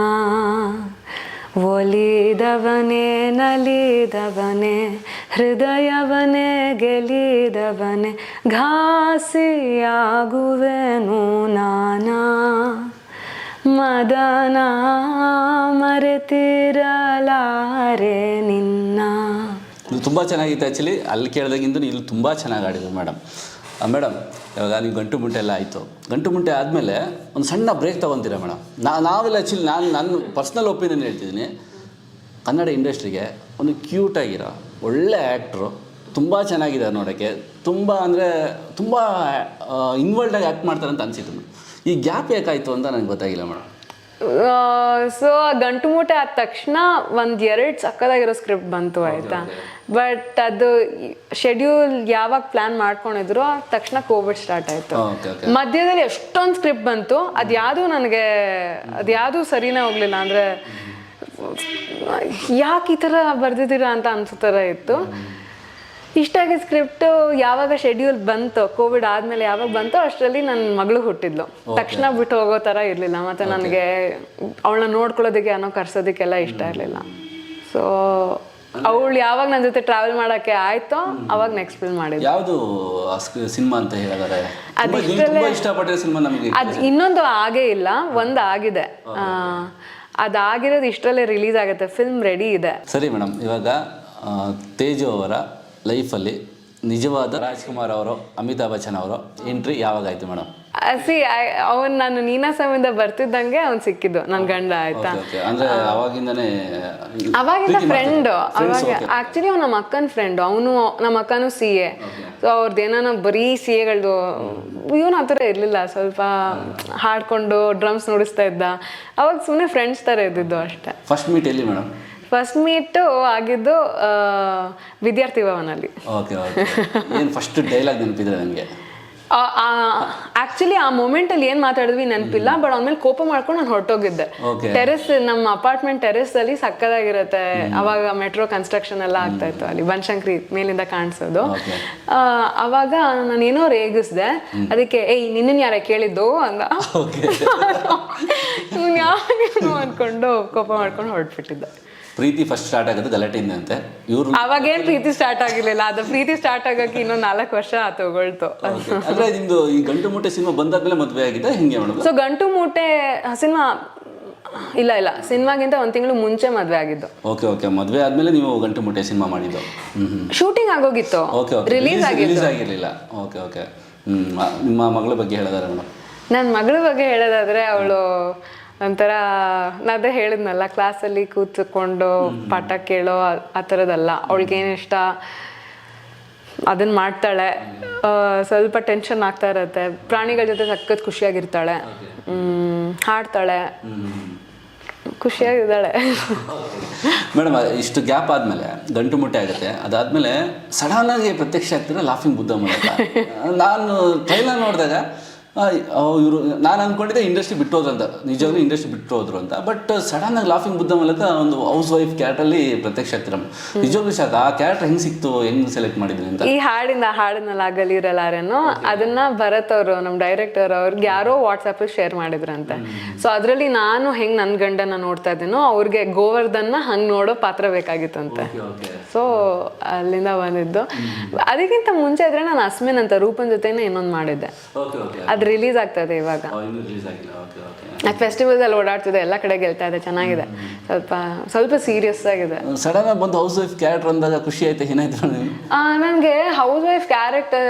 ಒಲಿದವನೇ, ನಲಿದವನೇ ಹೃದಯವನೇ ಗೆಲಿದವನೇ ಘಾಸಿಯಾಗುವೆನು ನಾನಾ. ಮದನ ಮರೆತಿರಲಾರೆ ನಿನ್ನ. ಇದು ತುಂಬ ಚೆನ್ನಾಗಿತ್ತು ಆ್ಯಕ್ಚುಲಿ. ಅಲ್ಲಿ ಕೇಳಿದಾಗಿಂದ ಇಲ್ಲಿ ತುಂಬ ಚೆನ್ನಾಗಿ ಆಡಿದ್ರು ಮೇಡಮ್. ಮೇಡಮ್, ಇವಾಗ ನೀವು ಗಂಟು ಮುಂಟೆ ಎಲ್ಲ ಆಯಿತು. ಗಂಟು ಮುಂಟೆ ಆದಮೇಲೆ ಒಂದು ಸಣ್ಣ ಬ್ರೇಕ್ ತೊಗೊತೀರಾ ಮೇಡಮ್? ನಾ, ನಾವೆಲ್ಲ ಆ್ಯಕ್ಚುಲಿ ನಾನು ನನ್ನ ಪರ್ಸ್ನಲ್ ಒಪಿನಿಯನ್ ಹೇಳ್ತಿದ್ದೀನಿ. ಕನ್ನಡ ಇಂಡಸ್ಟ್ರಿಗೆ ಒಂದು ಕ್ಯೂಟಾಗಿರೋ ಒಳ್ಳೆ ಆ್ಯಕ್ಟ್ರು ತುಂಬ ಚೆನ್ನಾಗಿದ್ದಾರೆ ನೋಡೋಕ್ಕೆ. ತುಂಬ ಅಂದರೆ ತುಂಬ ಇನ್ವಾಲ್ಡಾಗಿ ಆ್ಯಕ್ಟ್ ಮಾಡ್ತಾರೆ ಅಂತ ಅನಿಸಿತ್ತು ಮೇಡಮ್ ಈ ಗ್ಯಾಪ್ ಯಾಕಾಯಿತು ಅಂತ ನನಗೆ ಗೊತ್ತಾಗಿಲ್ಲ ಮೇಡಮ್ ಸೊ ಗಂಟು ಮೂಟೆ ಆದ ತಕ್ಷಣ ಒಂದು ಎರಡು ಸಕ್ಕದಾಗಿರೋ ಸ್ಕ್ರಿಪ್ಟ್ ಬಂತು ಆಯಿತಾ? ಬಟ್ ಅದು ಶೆಡ್ಯೂಲ್ ಯಾವಾಗ ಪ್ಲಾನ್ ಮಾಡ್ಕೊಂಡಿದ್ರು ಆ ತಕ್ಷಣ ಕೋವಿಡ್ ಸ್ಟಾರ್ಟ್ ಆಯ್ತು. ಮಧ್ಯದಲ್ಲಿ ಎಷ್ಟೊಂದು ಸ್ಕ್ರಿಪ್ಟ್ ಬಂತು ಅದು ಯಾವುದೂ ನನಗೆ ಅದು ಯಾವುದೂ ಸರಿನೇ ಹೋಗಲಿಲ್ಲ. ಅಂದ್ರೆ ಯಾಕೆ ಈ ಥರ ಬರ್ದಿದ್ದೀರಾ ಅಂತ ಅನ್ಸೋ ಥರ ಇತ್ತು. ಇಷ್ಟಾಗಿ ಸ್ಕ್ರಿಪ್ಟು ಯಾವಾಗ ಶೆಡ್ಯೂಲ್ ಬಂತು ಕೋವಿಡ್ ಆದಮೇಲೆ ಯಾವಾಗ ಬಂತೋ ಅಷ್ಟರಲ್ಲಿ ನನ್ನ ಮಗಳು ಹುಟ್ಟಿದ್ಲು. ತಕ್ಷಣ ಬಿಟ್ಟು ಹೋಗೋ ಥರ ಇರಲಿಲ್ಲ ಮತ್ತು ನನಗೆ ಅವಳನ್ನ ನೋಡ್ಕೊಳ್ಳೋದಕ್ಕೆ ಅನ್ನೋ ಕರ್ಸೋದಕ್ಕೆಲ್ಲ ಇಷ್ಟ ಇರಲಿಲ್ಲ. ಸೊ ಅವಳು ಯಾವಾಗ ನನ್ನ ಜೊತೆ ಟ್ರಾವೆಲ್ ಮಾಡೋಕ್ಕೆ ಆಯಿತು ಅವಾಗ ನೆಕ್ಸ್ಟ್ ಫಿಲ್ಮ್ ಮಾಡಿದ್ವಿ ಯಾವುದು ಸಿನಿಮಾ ಅಂತ ಹೇಳಿದಾರೆ ಅದು ಇನ್ನೊಂದು ಆಗೇ ಇಲ್ಲ ಒಂದು ಆಗಿದೆ. ಅದಾಗಿರೋದು ಇಷ್ಟರಲ್ಲೇ ರಿಲೀಸ್ ಆಗುತ್ತೆ ಫಿಲ್ಮ್ ರೆಡಿ ಇದೆ. ಸರಿ ಮೇಡಮ್ ಇವಾಗ ತೇಜು ಅವರ ಲೈಫಲ್ಲಿ ನಿಜವಾದ ರಾಜ್ಕುಮಾರ್ ಅವರು ಅಮಿತಾಬ್ ಬಚ್ಚನ್ ಅವರು ಎಂಟ್ರಿ ಯಾವಾಗ ಆಯ್ತು ಮೇಡಮ್ ಸಿ ಅವನ್ ನಾನು ನೀನಾಸಮಿಂದ ಬರ್ತಿದ್ದಂಗೆ ಅವ್ನ್ ಸಿಕ್ಕಿದ್ದು ನನ್ ಗಂಡ ಆಯ್ತಾ? ಅಂದ್ರೆ ಅವಾಗಿಂದನೇ ಅವಾಗಿಂದ ಫ್ರೆಂಡ್ ಅವಾಗ ಆಕ್ಚುಲಿ ಅವ್ನು ನಮ್ಮ ಅಕ್ಕನ ಫ್ರೆಂಡ್ ಅವನು ನಮ್ಮ ಅಕ್ಕನೂ ಸಿ ಎ ಸೊ ಅವ್ರದ್ದು ಏನಾನ ಬರೀ ಸಿ ಎಗಳದು ಇವನು ಆ ಥರ ಇರಲಿಲ್ಲ ಸ್ವಲ್ಪ ಹಾಡ್ಕೊಂಡು ಡ್ರಮ್ಸ್ ನುಡಿಸ್ತಾ ಇದ್ದ. ಅವಾಗ ಸುಮ್ಮನೆ ಫ್ರೆಂಡ್ಸ್ ಥರ ಇದ್ದಿದ್ದು ಅಷ್ಟೇ. ಫಸ್ಟ್ ಮೀಟ್ ಎಲ್ಲಿ ಮೇಡಮ್ ಫಸ್ಟ್ ಮೀಟು ಆಗಿದ್ದು ವಿದ್ಯಾರ್ಥಿ ಭವನಲ್ಲಿ. ಓಕೆ ಓಕೆ ಏನು ಫಸ್ಟ್ ಡೈಲಾಗ್ ನೆನಪಿದ್ರೆ ನನಗೆ ಆಕ್ಚುಲಿ ಆ ಮೂಮೆಂಟ್ ಅಲ್ಲಿ ಏನ್ ಮಾತಾಡಿದ್ವಿ ನೆನಪಿಲ್ಲ ಬಟ್ ಅವ್ನ ಮೇಲೆ ಕೋಪ ಮಾಡ್ಕೊಂಡು ನಾನು ಹೊರಟೋಗಿದ್ದೆ. ಟೆರೆಸ್ ನಮ್ಮ ಅಪಾರ್ಟ್ಮೆಂಟ್ ಟೆರೆಸ್ ಅಲ್ಲಿ ಸಕ್ಕದಾಗಿರುತ್ತೆ. ಅವಾಗ ಮೆಟ್ರೋ ಕನ್ಸ್ಟ್ರಕ್ಷನ್ ಎಲ್ಲ ಆಗ್ತಾ ಇತ್ತು ಅಲ್ಲಿ ಬನಶಂಕರಿ ಮೇಲಿಂದ ಕಾಣಿಸೋದು. ಅವಾಗ ನಾನು ಏನೋ ರೇಗಿಸ್ದೆ ಅದಕ್ಕೆ ಏಯ್ ನಿನ್ನ ಯಾರ ಕೇಳಿದ್ದು? ಅಂದ. *laughs* ಯಾರು ಅನ್ಕೊಂಡು ಕೋಪ ಮಾಡ್ಕೊಂಡು ಹೊರಟ್ಬಿಟ್ಟಿದ್ದೆ. ಪ್ರೀತಿ ಫಸ್ಟ್ ಸ್ಟಾರ್ಟ್ ಆಗೋದು ಗಲಾಟೆಯಿಂದ ಇವ್ರು ಇವರು ಅವಾಗೇನ್ ಪ್ರೀತಿ ಸ್ಟಾರ್ಟ್ ಆಗಿರ್ಲಿಲ್ಲ ಅದು ಪ್ರೀತಿ ಸ್ಟಾರ್ಟ್ ಆಗಕ್ಕೆ ಇನ್ನೊಂದು ನಾಲ್ಕು ವರ್ಷ ತಗೊಳ್ತು. ಅಂದ್ರೆ ನಿಮ್ದು ಈ ಗಂಟು ಮೂಟೆ ಸಿನಿಮಾ ಬಂದಾದ್ಮೇಲೆ ಮದುವೆ ಆಗಿದೆ ಹಿಂಗೆ ಮೇಡಮ್ ಸೊ ಗಂಟು ಮೂಟೆ ಸಿನಿಮಾ ಇಲ್ಲ ಇಲ್ಲ ಸಿನಿಮಾಗಿಂತ ಒಂದ್ ತಿಂಗಳು ಮುಂಚೆ ಮದ್ವೆ ಆಗಿದ್ದು. ಓಕೆ ಓಕೆ ಮದುವೆ ಆದ್ಮೇಲೆ ನೀವು ಗಂಟು ಮುಟ್ಟೆ ಸಿನಿಮಾ ಮಾಡಿದ್ದು. ಶೂಟಿಂಗ್ ಆಗೋಗಿತ್ತು. ಓಕೆ ಓಕೆ ರಿಲೀಸ್ ಆಗಿರಲಿಲ್ಲ. Okay okay hmm. ನಿಮ್ಮ ಮಗಳ ಬಗ್ಗೆ ಹೇಳಿದಾರೆ ಮೇಡಮ್. ನನ್ನ ಮಗಳ ಬಗ್ಗೆ ಹೇಳೋದಾದ್ರೆ ಅವಳು ಒಂಥರ ಅದೇ ಹೇಳಿದ್ನಲ್ಲ ಕ್ಲಾಸಲ್ಲಿ ಕೂತ್ಕೊಂಡು ಪಾಠ ಕೇಳೋ ಆ- ಥರದಲ್ಲ. ಥರದ್ದಲ್ಲ ಅವಳಿಗೆ ಏನು ಇಷ್ಟ? ಅದನ್ನ ಮಾಡ್ತಾಳೆ. ಸ್ವಲ್ಪ ಟೆನ್ಷನ್ ಆಗ್ತಾ ಇರತ್ತೆ. ಪ್ರಾಣಿಗಳ ಜೊತೆ ಸಖತ್ ಖುಷಿಯಾಗಿರ್ತಾಳೆ. ಹ್ಮ್, ಹಾಡ್ತಾಳೆ. ಖುಷಿಯಾಗಿದ್ದಾಳೆ. ಮೇಡಮ್ ಇಷ್ಟು ಗ್ಯಾಪ್ ಆದಮೇಲೆ ಗಂಟು ಮುಟ್ಟೆ ಆಗುತ್ತೆ. ಅದಾದಮೇಲೆ ಆಗಿ ಪ್ರತ್ಯಕ್ಷ ಆಗ್ತಾರೆ ಲಾಫಿಂಗ್ ಬುದ್ಧ ಮೂಲಕ. *laughs* ನಾನು ಟ್ರೈಲರ್ ನೋಡಿದಾಗ ಇವರು ನಾನು ಅಂದ್ಕೊಂಡಿದ್ದೆ ಇಂಡಸ್ಟ್ರಿ ಬಿಟ್ಟೋದ್ರಂತ. ಅಂತ ನಿಜವಾಗ್ಲೂ ಇಂಡಸ್ಟ್ರಿ ಬಿಟ್ಟೋದ್ರು ಅಂತ. ಬಟ್ ಸಡನ್ ಆಗಿ ಲಾಫಿಂಗ್ ಬುದ್ಧ ಮೂಲಕ ಒಂದು ಹೌಸ್ ವೈಫ್ ಕ್ಯಾರೆಕ್ಟರಲ್ಲಿ ಪ್ರತ್ಯಕ್ಷ ಆಗ್ತೀರ ನಿಜವಾಗ್ಲೂ ಶಾಕ್ ಆ ಕ್ಯಾರೆಕ್ಟರ್ ಹೆಂಗೆ ಸಿಕ್ತು ಹೆಂಗ್ ಸೆಲೆಕ್ಟ್ ಮಾಡಿದ್ರಿ ಅಂತ? ಈ ಹಾಡಿನ ಹಾಡಿನಲ್ಲಿ ಆಗಲಿರಲಾರೇನು ಅದನ್ನ ಭರತ್ ಅವರು ನಮ್ಮ ಡೈರೆಕ್ಟರ್ ಅವ್ರಿಗೆ ಯಾರೋ ವಾಟ್ಸಪ್ ಶೇರ್ ಮಾಡಿದ್ರಂತೆ. ಸೊ ಅದರಲ್ಲಿ ನಾನು ಹೆಂಗ್ ನನ್ನ ಗಂಡನ ನೋಡ್ತಾ ಇದ್ದೀನೋ ಅವ್ರಿಗೆ ಗೋವರ್ಧನ್ನ ಹಂಗ್ ನೋಡೋ ಪಾತ್ರ ಬೇಕಾಗಿತ್ತಂತೆ. ಸೊ ಅಲ್ಲಿಂದ ಬಂದಿದ್ದು. ಅದಕ್ಕಿಂತ ಮುಂಚೆ ಇದ್ರೆ ನಾನು ಅಸ್ಮಿನ್ ಅಂತ ರೂಪನ್ ಜೊತೆ ಇನ್ನೊಂದು ಮಾಡಿದ್ದೆ. ಓಕೆ ಓಕೆ ಅದು ರಿಲೀಸ್ ಆಗ್ತದೆ ಇವಾಗ. ಇನ್ನೂ ರಿಲೀಸ್ ಆಗಿಲ್ಲ. ಓಕೆ ಓಕೆ ನಾನು ಫೆಸ್ಟಿವಲ್ಸ್ ಅಲ್ಲಿ ಓಡಾಡ್ತಿದೆ ಎಲ್ಲ ಕಡೆ ಗೆಲ್ತಾ ಇದೆ ಚೆನ್ನಾಗಿದೆ. ಸ್ವಲ್ಪ ಸ್ವಲ್ಪ ಸೀರಿಯಸ್ ಆಗಿದೆ. ಸಡನ್ ಆಗಿ ಬಂದು ಹೌಸ್ ವೈಫ್ ಕ್ಯಾರೆಕ್ಟರ್ ಅಂದಾಗ ಖುಷಿ ಆಯ್ತು ಏನಾಯ್ತು ನನಗೆ ಹೌಸ್ ವೈಫ್ ಕ್ಯಾರೆಕ್ಟರ್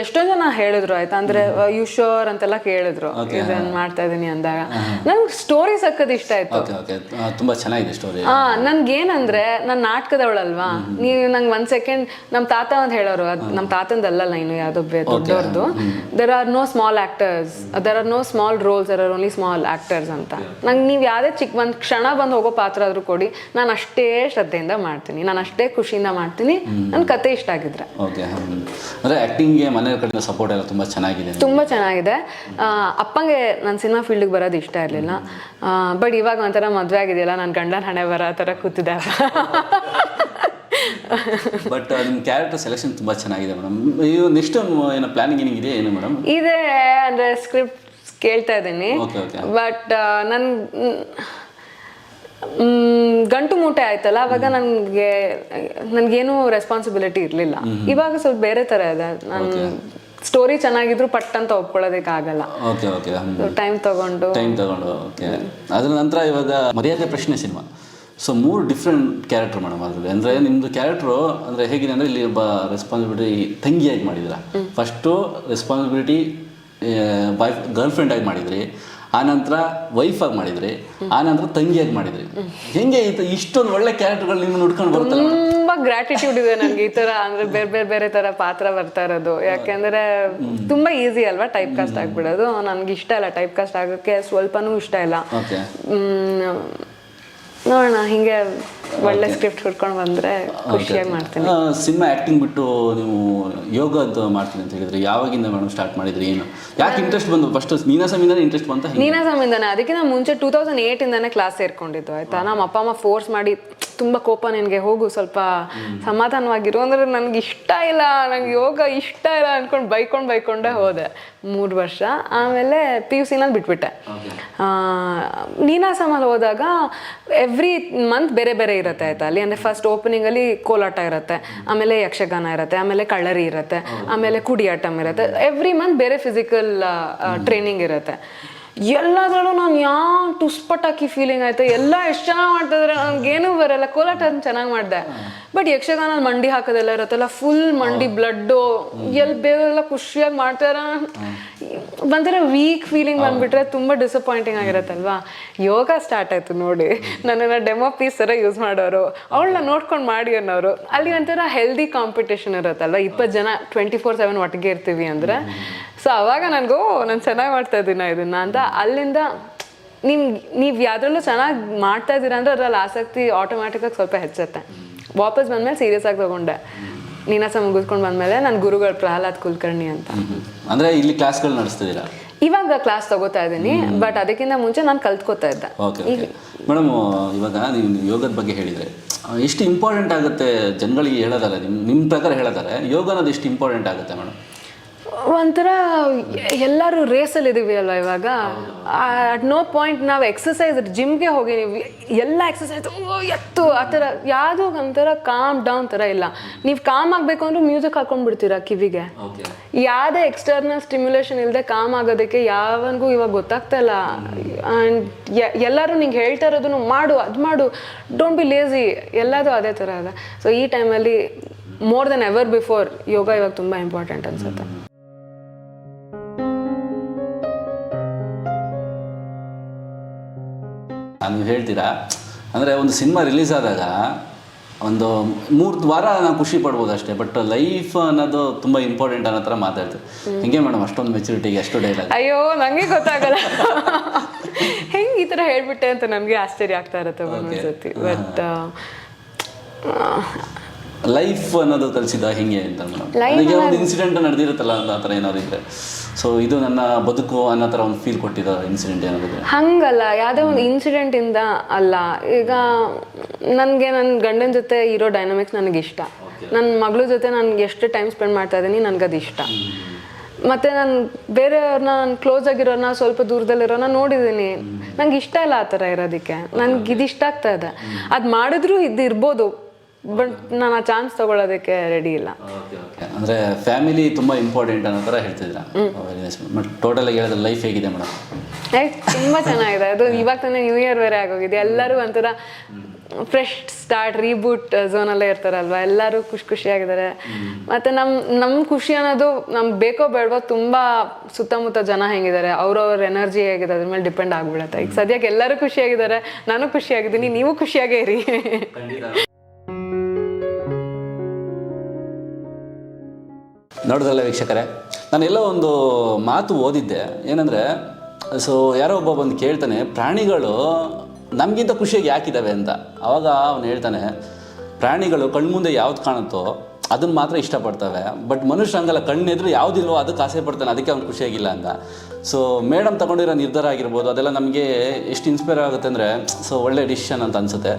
ಎಷ್ಟೋ ಜನ ಹೇಳಿದ್ರು ಆಯ್ತಾ. ಅಂದ್ರೆ ಯು ಶೋರ್ ಅಂತೆಲ್ಲ ಕೇಳಿದ್ರು. ಇದನ್ನ ಮಾಡ್ತಾ ಇದೀನಿ ಅಂದಾಗ. ನಂಗೆ ಸ್ಟೋರಿ ಸಕ್ಕದ ಇಷ್ಟ ಆಯ್ತು. ಓಕೆ ಓಕೆ ತುಂಬ ಚೆನ್ನಾಗಿದೆ ಸ್ಟೋರಿ ಆ ನನ್ಗೇನಂದ್ರೆ ನಾನು ನಾಟಕದವಳಲ್ವಾ? ನೀವು ನಂಗೆ ಒಂದ್ ಸೆಕೆಂಡ್ ನಮ್ಮ ತಾತ ಅಂತ ಹೇಳೋರು ಅದು ನಮ್ಮ ತಾತಂದಲ್ಲ ಇನ್ನು ಯಾವ್ದೊಬ್ಬ ಬೇ ದೊಡ್ಡವ್ರದ್ದು there are no small actors there are no small roles there are only small actors ಅಂತ. ನಂಗೆ ನೀವು ಯಾವುದೇ ಚಿಕ್ಕ ಒಂದು ಕ್ಷಣ ಬಂದು ಹೋಗೋ ಪಾತ್ರ ಆದರೂ ಕೊಡಿ ನಾನು ಅಷ್ಟೇ ಶ್ರದ್ಧೆಯಿಂದ ಮಾಡ್ತೀನಿ ನಾನು ಅಷ್ಟೇ ಖುಷಿಯಿಂದ ಮಾಡ್ತೀನಿ ನನ್ನ ಕತೆ ಇಷ್ಟ ಆಗಿದ್ರೆ. ಓಕೆ ಅಂದರೆ ಆ್ಯಕ್ಟಿಂಗ್ಗೆ ಮನೆ ಕಡೆಯಿಂದ ಸಪೋರ್ಟ್ ಎಲ್ಲ ತುಂಬ ಚೆನ್ನಾಗಿದೆ. ತುಂಬ ಚೆನ್ನಾಗಿದೆ. ಅಪ್ಪಂಗೆ ನಾನು ಸಿನಿಮಾ ಫೀಲ್ಡಿಗೆ ಬರೋದು ಇಷ್ಟ ಇರಲಿಲ್ಲ. ಬಟ್ ಇವಾಗ ಒಂಥರ ಮದುವೆ ಆಗಿದೆಯಲ್ಲ ನನ್ನ ಗಂಡನ ಹಣೆ ಬರೋ ಆ ಥರ ಕೂತಿದೆ ಬಟ್ ನಿಮ್ಮ ಕ್ಯಾರೆಕ್ಟರ್ ಸೆಲೆಕ್ಷನ್ ತುಂಬಾ ಚೆನ್ನಾಗಿದೆ ಮೇಡಮ್ ಇವು ನೆಕ್ಸ್ಟ್ ಏನೋ ಪ್ಲಾನಿಂಗ್ ಏನಿದೆ ಏನು ಮೇಡಮ್ ಇದೆ ಅಂದ್ರೆ ಸ್ಕ್ರಿಪ್ಟ್ ಕೇಳ್ತಾ ಇದ್ದೀನಿ. ಬಟ್ ನನ್ ಗಂಟು ಮೂಟೆ ಆಯ್ತಲ್ಲ ಅವಾಗ ನನಗೆ ನನಗೇನು ರೆಸ್ಪಾನ್ಸಿಬಿಲಿಟಿ ಇರಲಿಲ್ಲ. ಇವಾಗ ಸ್ವಲ್ಪ ಬೇರೆ ಥರ ಇದೆ. ನಾನು ಸ್ಟೋರಿ ಚೆನ್ನಾಗಿದ್ರು ಪಟ್ ಅಂತ ಒಪ್ಕೊಳ್ಳೋದಕ್ಕಾಗಲ್ಲ ಓಕೆ ಓಕೆ ಟೈಮ್ ತಗೊಂಡು. ಟೈಮ್ ತಗೊಂಡು ಓಕೆ ಅದ್ರ ನಂತರ ಇವಾಗ ಮರ್ಯಾದೆ ಪ್ರಶ್ನೆ ಸಿನಿಮಾ. ಸೊ ಮೂರು ಡಿಫ್ರೆಂಟ್ ಕ್ಯಾರೆಕ್ಟರ್ ಮೇಡಮ್ ಅದರಲ್ಲಿ ಅಂದರೆ ನಿಮ್ಮದು ಕ್ಯಾರೆಕ್ಟ್ರು ಅಂದರೆ ಹೇಗಿದೆ ಅಂದರೆ ಇಲ್ಲಿ ಒಬ್ಬ ರೆಸ್ಪಾನ್ಸಿಬಿಲಿಟಿ ತಂಗಿಯಾಗಿ ಮಾಡಿದ್ರ? First responsibility boy girlfriend ಆಗಿ ಮಾಡಿದ್ರಿ. ಆನಂತರ ವೈಫಾಗಿ ಮಾಡಿದ್ರಿ. ಆನಂತರ ತಂಗಿಯಾಗಿ ಮಾಡಿದ್ರಿ. ಹೆಂಗೆ ಇತ್ತು ಇಷ್ಟೊಂದು ಒಳ್ಳೆ ಕ್ಯಾರೆಕ್ಟರ್ಗಳು ನಿಮ್ಮ ನೋಡ್ಕೊಂಡು ಬರ್ತಾರೆ ತುಂಬಾ ಗ್ರಾಟಿಟ್ಯೂಡ್ ಇದೆ ನನಗೆ ಈ ತರ ಅಂದ್ರೆ ಬೇರೆ ಬೇರೆ ಬೇರೆ ತರ ಪಾತ್ರ ಬರ್ತಾ ಇರೋದು. ಯಾಕೆಂದ್ರೆ ತುಂಬಾ ಈಸಿ ಅಲ್ವಾ ಟೈಪ್ ಕಾಸ್ಟ್ ಆಗಿಬಿಡೋದು? ನನ್ಗೆ ಇಷ್ಟ ಇಲ್ಲ ಟೈಪ್ ಕಾಸ್ಟ್ ಆಗೋಕ್ಕೆ ಸ್ವಲ್ಪನೂ ಇಷ್ಟ ಇಲ್ಲ. ನೋಡೋಣ ಹಿಂಗೆ ಒಳ್ಳೆ ಸ್ಕ್ರಿಪ್ಟ್ ಹುಡ್ಕೊಂಡು ಬಂದರೆ ಖುಷಿಯಾಗಿ ಮಾಡ್ತೀನಿ. ಸಿನಿಮಾ ಆ್ಯಕ್ಟಿಂಗ್ ಬಿಟ್ಟು ನೀವು ಅಂತ ಮಾಡ್ತೀನಿ ಅಂತ ಹೇಳಿದ್ರೆ ಯಾವಾಗಿಂದ ಮೇಡಮ್ ಸ್ಟಾರ್ಟ್ ಮಾಡಿದ್ರಿ ಏನು? ಯಾಕೆ ಇಂಟ್ರೆಸ್ಟ್ ಬಂದು ಫಸ್ಟ್ ನೀನಾಸಮಿಂದ ಇಂಟ್ರೆಸ್ಟ್ ಬಂತ? ನೀನಾಸಮಿಂದಾನೆ ಅದಕ್ಕಿಂತ ಮುಂಚೆ ಟೂ ತೌಸಂಡ್ ಏಟ್ ಇಂದಾನೆ ಕ್ಲಾಸ್ ಸೇರ್ಕೊಂಡಿದ್ದು ಆಯ್ತಾ? ನಮ್ಮ ಅಪ್ಪ ಅಮ್ಮ ಫೋರ್ಸ್ ಮಾಡಿ ತುಂಬಾ ಕೋಪ ನಿನಗೆ, ಹೋಗು ಸ್ವಲ್ಪ. ಸಮಾಧಾನವಾಗಿರು ಅಂದರೆ ನನಗೆ ಇಷ್ಟ ಇಲ್ಲ ನನಗೆ ಯೋಗ ಇಷ್ಟ ಇಲ್ಲ ಅಂದ್ಕೊಂಡು ಬೈಕೊಂಡು ಬೈಕೊಂಡೇ ಹೋದೆ ಮೂರು ವರ್ಷ. ಆಮೇಲೆ ಪಿ ಯು ಸಿನಲ್ಲಿ ಬಿಟ್ಬಿಟ್ಟೆ. ನೀನಾಸಮಲ್ಲಿ ಹೋದಾಗ ಎವ್ರಿ ಮಂತ್ ಬೇರೆ ಬೇರೆ ಇರುತ್ತೆ ಆಯ್ತಾ? ಅಲ್ಲಿ ಅಂದರೆ ಫಸ್ಟ್ ಓಪನಿಂಗಲ್ಲಿ ಕೋಲಾಟ ಇರುತ್ತೆ, ಆಮೇಲೆ ಯಕ್ಷಗಾನ ಇರುತ್ತೆ, ಆಮೇಲೆ ಕಳ್ಳರಿ ಇರುತ್ತೆ, ಆಮೇಲೆ ಕುಡಿಯಾಟಮ್ ಇರುತ್ತೆ. ಎವ್ರಿ ಮಂತ್ ಬೇರೆ ಫಿಸಿಕಲ್ ಟ್ರೈನಿಂಗ್ ಇರುತ್ತೆ. ಎಲ್ಲದರಲ್ಲೂ ನಾನು ಯಾವ ಟುಸ್ಪಟಾಕಿ ಫೀಲಿಂಗ್ ಆಯ್ತು ಎಲ್ಲ ಎಷ್ಟು ಚೆನ್ನಾಗಿ ಮಾಡ್ತಿದ್ರೆ ನನಗೇನು ಬರಲ್ಲ. ಕೋಲಾಟ ಚೆನ್ನಾಗಿ ಮಾಡಿದೆ. ಬಟ್ ಯಕ್ಷಗಾನ ಮಂಡಿ ಹಾಕೋದೆಲ್ಲ ಇರುತ್ತಲ್ಲ ಫುಲ್ ಮಂಡಿ ಬ್ಲಡ್ಡು ಎಲ್ಲಿ ಬೇರೆಲ್ಲ ಖುಷಿಯಾಗಿ ಮಾಡ್ತಾರ. ಒಂಥರ ವೀಕ್ ಫೀಲಿಂಗ್ ಬಂದ್ಬಿಟ್ರೆ ತುಂಬ ಡಿಸಪಾಯಿಂಟಿಂಗ್ ಆಗಿರತ್ತಲ್ವಾ? ಯೋಗ ಸ್ಟಾರ್ಟ್ ಆಯ್ತು ನೋಡಿ. ನನ್ನನ್ನು ಡೆಮೋ ಪೀಸ್ ಥರ ಯೂಸ್ ಮಾಡೋರು. ಅವಳನ್ನ ನೋಡ್ಕೊಂಡು ಮಾಡಿ ಅನ್ನೋರು. ಅಲ್ಲಿ ಒಂಥರ ಹೆಲ್ದಿ ಕಾಂಪಿಟೇಷನ್ ಇರುತ್ತಲ್ವ? ಇಪ್ಪತ್ತು ಜನ ಟ್ವೆಂಟಿ ಫೋರ್ ಸೆವೆನ್ ಒಟ್ಟಿಗೆ ಇರ್ತೀವಿ ಅಂದರೆ. ಸೊ ಅವಾಗ ನನಗೂ ನಾನು ಚೆನ್ನಾಗಿ ಮಾಡ್ತಾ ಇದ್ದೀನ ಇದನ್ನ ಅಂತ. ಅಲ್ಲಿಂದ ನಿಮ್ ನೀವು ಯಾವ್ದ್ರಲ್ಲೂ ಚೆನ್ನಾಗಿ ಮಾಡ್ತಾ ಇದ್ದೀರಾ ಅಂದ್ರೆ ಅದ್ರಲ್ಲಿ ಆಸಕ್ತಿ ಆಟೋಮ್ಯಾಟಿಕಾಗಿ ಸ್ವಲ್ಪ ಹೆಚ್ಚುತ್ತೆ. ವಾಪಸ್ ಬಂದಮೇಲೆ ಸೀರಿಯಸ್ ಆಗಿ ತಗೊಂಡೆ. ನೀನಾಸ ಮುಗಿಸ್ಕೊಂಡು ಬಂದಮೇಲೆ ನನ್ನ ಗುರುಗಳು ಪ್ರಹ್ಲಾದ್ ಕುಲಕರ್ಣಿ ಅಂತ. ಅಂದರೆ ಇಲ್ಲಿ ಕ್ಲಾಸ್ಗಳು ನಡೆಸ್ತಿದ್ದೀರಾ ಇವಾಗ ಕ್ಲಾಸ್ ತಗೋತಾ ಇದ್ದೀನಿ ಬಟ್ ಅದಕ್ಕಿಂತ ಮುಂಚೆ ನಾನು ಕಲ್ತ್ಕೋತಾ ಇದ್ದೆ. ಓಕೆ ಓಕೆ ಮೇಡಮ್ ಇವಾಗ ನೀವು ಯೋಗದ ಬಗ್ಗೆ ಹೇಳಿದರೆ ಎಷ್ಟು ಇಂಪಾರ್ಟೆಂಟ್ ಆಗುತ್ತೆ ಜನಗಳಿಗೆ ಹೇಳೋದಾರೆ ನಿಮ್ಮ ನಿಮ್ಮ ಪ್ರಕಾರ ಹೇಳೋದಾರೆ ಯೋಗ ಅನ್ನೋದು ಎಷ್ಟು ಇಂಪಾರ್ಟೆಂಟ್ ಆಗುತ್ತೆ ಮೇಡಮ್? ಒಂಥರ ಎಲ್ಲರೂ ರೇಸಲ್ಲಿ ಇದೀವಿ ಅಲ್ವಾ ಇವಾಗ? ಅಟ್ ನೋ ಪಾಯಿಂಟ್ ನಾವು ಎಕ್ಸಸೈಸ್ ಜಿಮ್ಗೆ ಹೋಗಿ ನೀವು ಎಲ್ಲ ಎಕ್ಸಸೈಸ್ ಎತ್ತು ಆ ಥರ ಯಾವುದೋ ಒಂಥರ ಕಾಮ್ ಡೌನ್ ಥರ ಇಲ್ಲ. ನೀವು ಕಾಮ್ ಆಗಬೇಕು ಅಂದ್ರೆ ಮ್ಯೂಸಿಕ್ ಹಾಕೊಂಡ್ಬಿಡ್ತೀರಾ ಕಿವಿಗೆ? ಯಾವುದೇ ಎಕ್ಸ್ಟರ್ನಲ್ ಸ್ಟಿಮ್ಯುಲೇಷನ್ ಇಲ್ಲದೆ ಕಾಮ್ ಆಗೋದಕ್ಕೆ ಯಾವನಿಗೂ ಇವಾಗ ಗೊತ್ತಾಗ್ತಾ ಇಲ್ಲ. ಆ್ಯಂಡ್ ಎಲ್ಲರೂ ನಿಂಗೆ ಹೇಳ್ತಾ ಇರೋದನ್ನು ಮಾಡು ಅದು ಮಾಡು. ಡೋಂಟ್ ಬಿ ಲೇಸಿ ಎಲ್ಲದೂ ಅದೇ ಥರ ಅದ ಸೊ ಈ ಟೈಮಲ್ಲಿ more than ever before yoga ಇವಾಗ ತುಂಬ ಇಂಪಾರ್ಟೆಂಟ್ ಅನ್ಸುತ್ತೆ. ನೀವು ಹೇಳ್ತೀರಾ? ಅಂದರೆ ಒಂದು ಸಿನಿಮಾ ರಿಲೀಸ್ ಆದಾಗ ಒಂದು ಮೂರು ವಾರ ನಾವು ಖುಷಿ ಪಡ್ಬೋದು ಅಷ್ಟೇ ಬಟ್ ಲೈಫ್ ಅನ್ನೋದು ತುಂಬ ಇಂಪಾರ್ಟೆಂಟ್ ಅನ್ನೋ ಥರ ಮಾತಾಡ್ತೀವಿ. ಹಿಂಗೆ ಮೇಡಮ್ ಅಷ್ಟೊಂದು ಮೆಚುರಿಟಿಗೆ ಅಷ್ಟು ಡೈಲಾಗ್. ಅಯ್ಯೋ ನನಗೆ ಗೊತ್ತಾಗಲ್ಲ. ಹೆಂಗೆ ಈ ಥರ ಹೇಳ್ಬಿಟ್ಟೆ ಅಂತ ನಮಗೆ ಆಶ್ಚರ್ಯ ಆಗ್ತಾ ಇರುತ್ತೆ ಬಟ್ ಲೈಫ್ ಅನ್ನೋದು ಕಲಿಸಿದ ಹಿಂಗೆ ಅಂತ ನನಗೆ ಒಂದು ಇನ್ಸಿಡೆಂಟ್ ನಡೆದಿರುತ್ತಲ್ಲ ಆ ಥರ ಏನಾದ್ರು ಇದ್ರೆ. ಸೊ ಇದು ನನ್ನ ಬದುಕು ಅನ್ನೋ ಥರ ಒಂದು ಫೀಲ್ ಕೊಟ್ಟಿದ ಇನ್ಸಿಡೆಂಟ್ ಏನಾದ್ರು ಹಂಗಲ್ಲ ಯಾವುದೇ ಒಂದು ಇನ್ಸಿಡೆಂಟ್ ಇಂದ ಅಲ್ಲ. ಈಗ ನನಗೆ ನನ್ನ ಗಂಡನ ಜೊತೆ ಇರೋ ಡೈನಮಿಕ್ಸ್ ನನಗೆ ಇಷ್ಟ ನನ್ನ ಮಗಳ ಜೊತೆ ನನ್ಗೆ ಎಷ್ಟು ಟೈಮ್ ಸ್ಪೆಂಡ್ ಮಾಡ್ತಾ ಇದ್ದೀನಿ ಅದು ಇಷ್ಟ ಮತ್ತೆ ನಾನು ಬೇರೆಯವ್ರನ್ನ ನಾನು ಕ್ಲೋಸ್ ಆಗಿರೋನ ಸ್ವಲ್ಪ ದೂರದಲ್ಲಿರೋನ ನೋಡಿದ್ದೀನಿ ನಂಗೆ ಇಷ್ಟ ಇಲ್ಲ ಆ ಥರ ಇರೋದಕ್ಕೆ. ನನಗೆ ಇದು ಇಷ್ಟ ಆಗ್ತಾ ಇದೆ. ಅದು ಮಾಡಿದ್ರೂ ಇದು ಇರ್ಬೋದು ಬಟ್ ನಾನು ಆ ಚಾನ್ಸ್ ತಗೊಳ್ಳೋದಕ್ಕೆ ರೆಡಿ ಇಲ್ಲ. ಅಂದರೆ ಫ್ಯಾಮಿಲಿ ತುಂಬ ಇಂಪಾರ್ಟೆಂಟ್ ಅನ್ನೋ ಥರ ಬಟ್ ಟೋಟಲ್ ಆಗಿ ಹೇಳಿದ್ರೆ ಲೈಫ್ ಹೇಗಿದೆ ಮೇಡಮ್ ಲೈಫ್ ತುಂಬ ಚೆನ್ನಾಗಿದೆ. ಅದು *laughs* ಇವಾಗ ತಾನೇ ನ್ಯೂ ಇಯರ್ ಬೇರೆ ಆಗೋಗಿದೆ. ಎಲ್ಲರೂ ಒಂಥರ ಫ್ರೆಶ್ ಸ್ಟಾರ್ಟ್ ರೀಬೂಟ್ ಝೋನಲ್ಲೇ ಇರ್ತಾರಲ್ವ? ಎಲ್ಲರೂ ಖುಷಿ ಖುಷಿಯಾಗಿದ್ದಾರೆ. ಮತ್ತು ನಮ್ಮ ನಮ್ಮ ಖುಷಿ ಅನ್ನೋದು ನಮ್ಗೆ ಬೇಕೋ ಬೇಡವೋ ತುಂಬ ಸುತ್ತಮುತ್ತ ಜನ ಹೆಂಗಿದ್ದಾರೆ. ಅವ್ರವ್ರ ಎನರ್ಜಿ ಹೇಗಿದೆ ಅದ್ರ ಮೇಲೆ ಡಿಪೆಂಡ್ ಆಗಿಬಿಡುತ್ತೆ. ಈಗ ಸದ್ಯಕ್ಕೆ ಎಲ್ಲರೂ ಖುಷಿಯಾಗಿದ್ದಾರೆ. ನಾನು ಖುಷಿಯಾಗಿದ್ದೀನಿ ನೀವು ಖುಷಿಯಾಗೇ ಇರಿ. ನೋಡಿದ್ರಲ್ಲ ವೀಕ್ಷಕರೇ? ನಾನೆಲ್ಲೋ ಒಂದು ಮಾತು ಓದಿದ್ದೆ. ಏನಂದರೆ ಸೊ ಯಾರೋ ಒಬ್ಬ ಬಂದು ಕೇಳ್ತಾನೆ, ಪ್ರಾಣಿಗಳು ನಮಗಿಂತ ಖುಷಿಯಾಗಿ ಯಾಕಿದ್ದಾವೆ ಅಂತ. ಆವಾಗ ಅವನು ಹೇಳ್ತಾನೆ, ಪ್ರಾಣಿಗಳು ಕಣ್ಮುಂದೆ ಯಾವ್ದು ಕಾಣುತ್ತೋ ಅದನ್ನು ಮಾತ್ರ ಇಷ್ಟಪಡ್ತವೆ. ಬಟ್ ಮನುಷ್ಯ ಹಂಗಲ್ಲ, ಕಣ್ಣೆದ್ರು ಯಾವುದಿಲ್ವೋ ಅದಕ್ಕೆ ಆಸೆ ಪಡ್ತಾನೆ, ಅದಕ್ಕೆ ಅವ್ನು ಖುಷಿಯಾಗಿಲ್ಲ ಅಂತ. ಸೊ ಮೇಡಮ್ ತಗೊಂಡಿರೋ ನಿರ್ಧಾರ ಆಗಿರ್ಬೋದು, ಅದೆಲ್ಲ ನಮಗೆ ಎಷ್ಟು ಇನ್ಸ್ಪೈರ್ ಆಗುತ್ತೆ ಅಂದರೆ ಸೊ ಒಳ್ಳೆ ಡಿಸಿಷನ್ ಅಂತ ಅನಿಸುತ್ತೆ.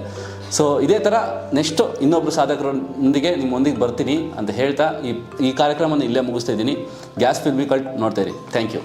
ಸೊ ಇದೇ ಥರ ನೆಕ್ಸ್ಟು ಇನ್ನೊಬ್ಬರು ಸಾಧಕರೊಂದಿಗೆ ನಿಮ್ಮೊಂದಿಗೆ ಬರ್ತೀನಿ ಅಂತ ಹೇಳ್ತಾ ಈ ಈ ಕಾರ್ಯಕ್ರಮವನ್ನು ಇಲ್ಲೇ ಮುಗಿಸ್ತಾ ಇದ್ದೀನಿ. ಗ್ಯಾಸ್ ಫಿಲ್ಮಿ ಕಲ್ಟ್ ನೋಡ್ತಾ ಇರಿ. Thank you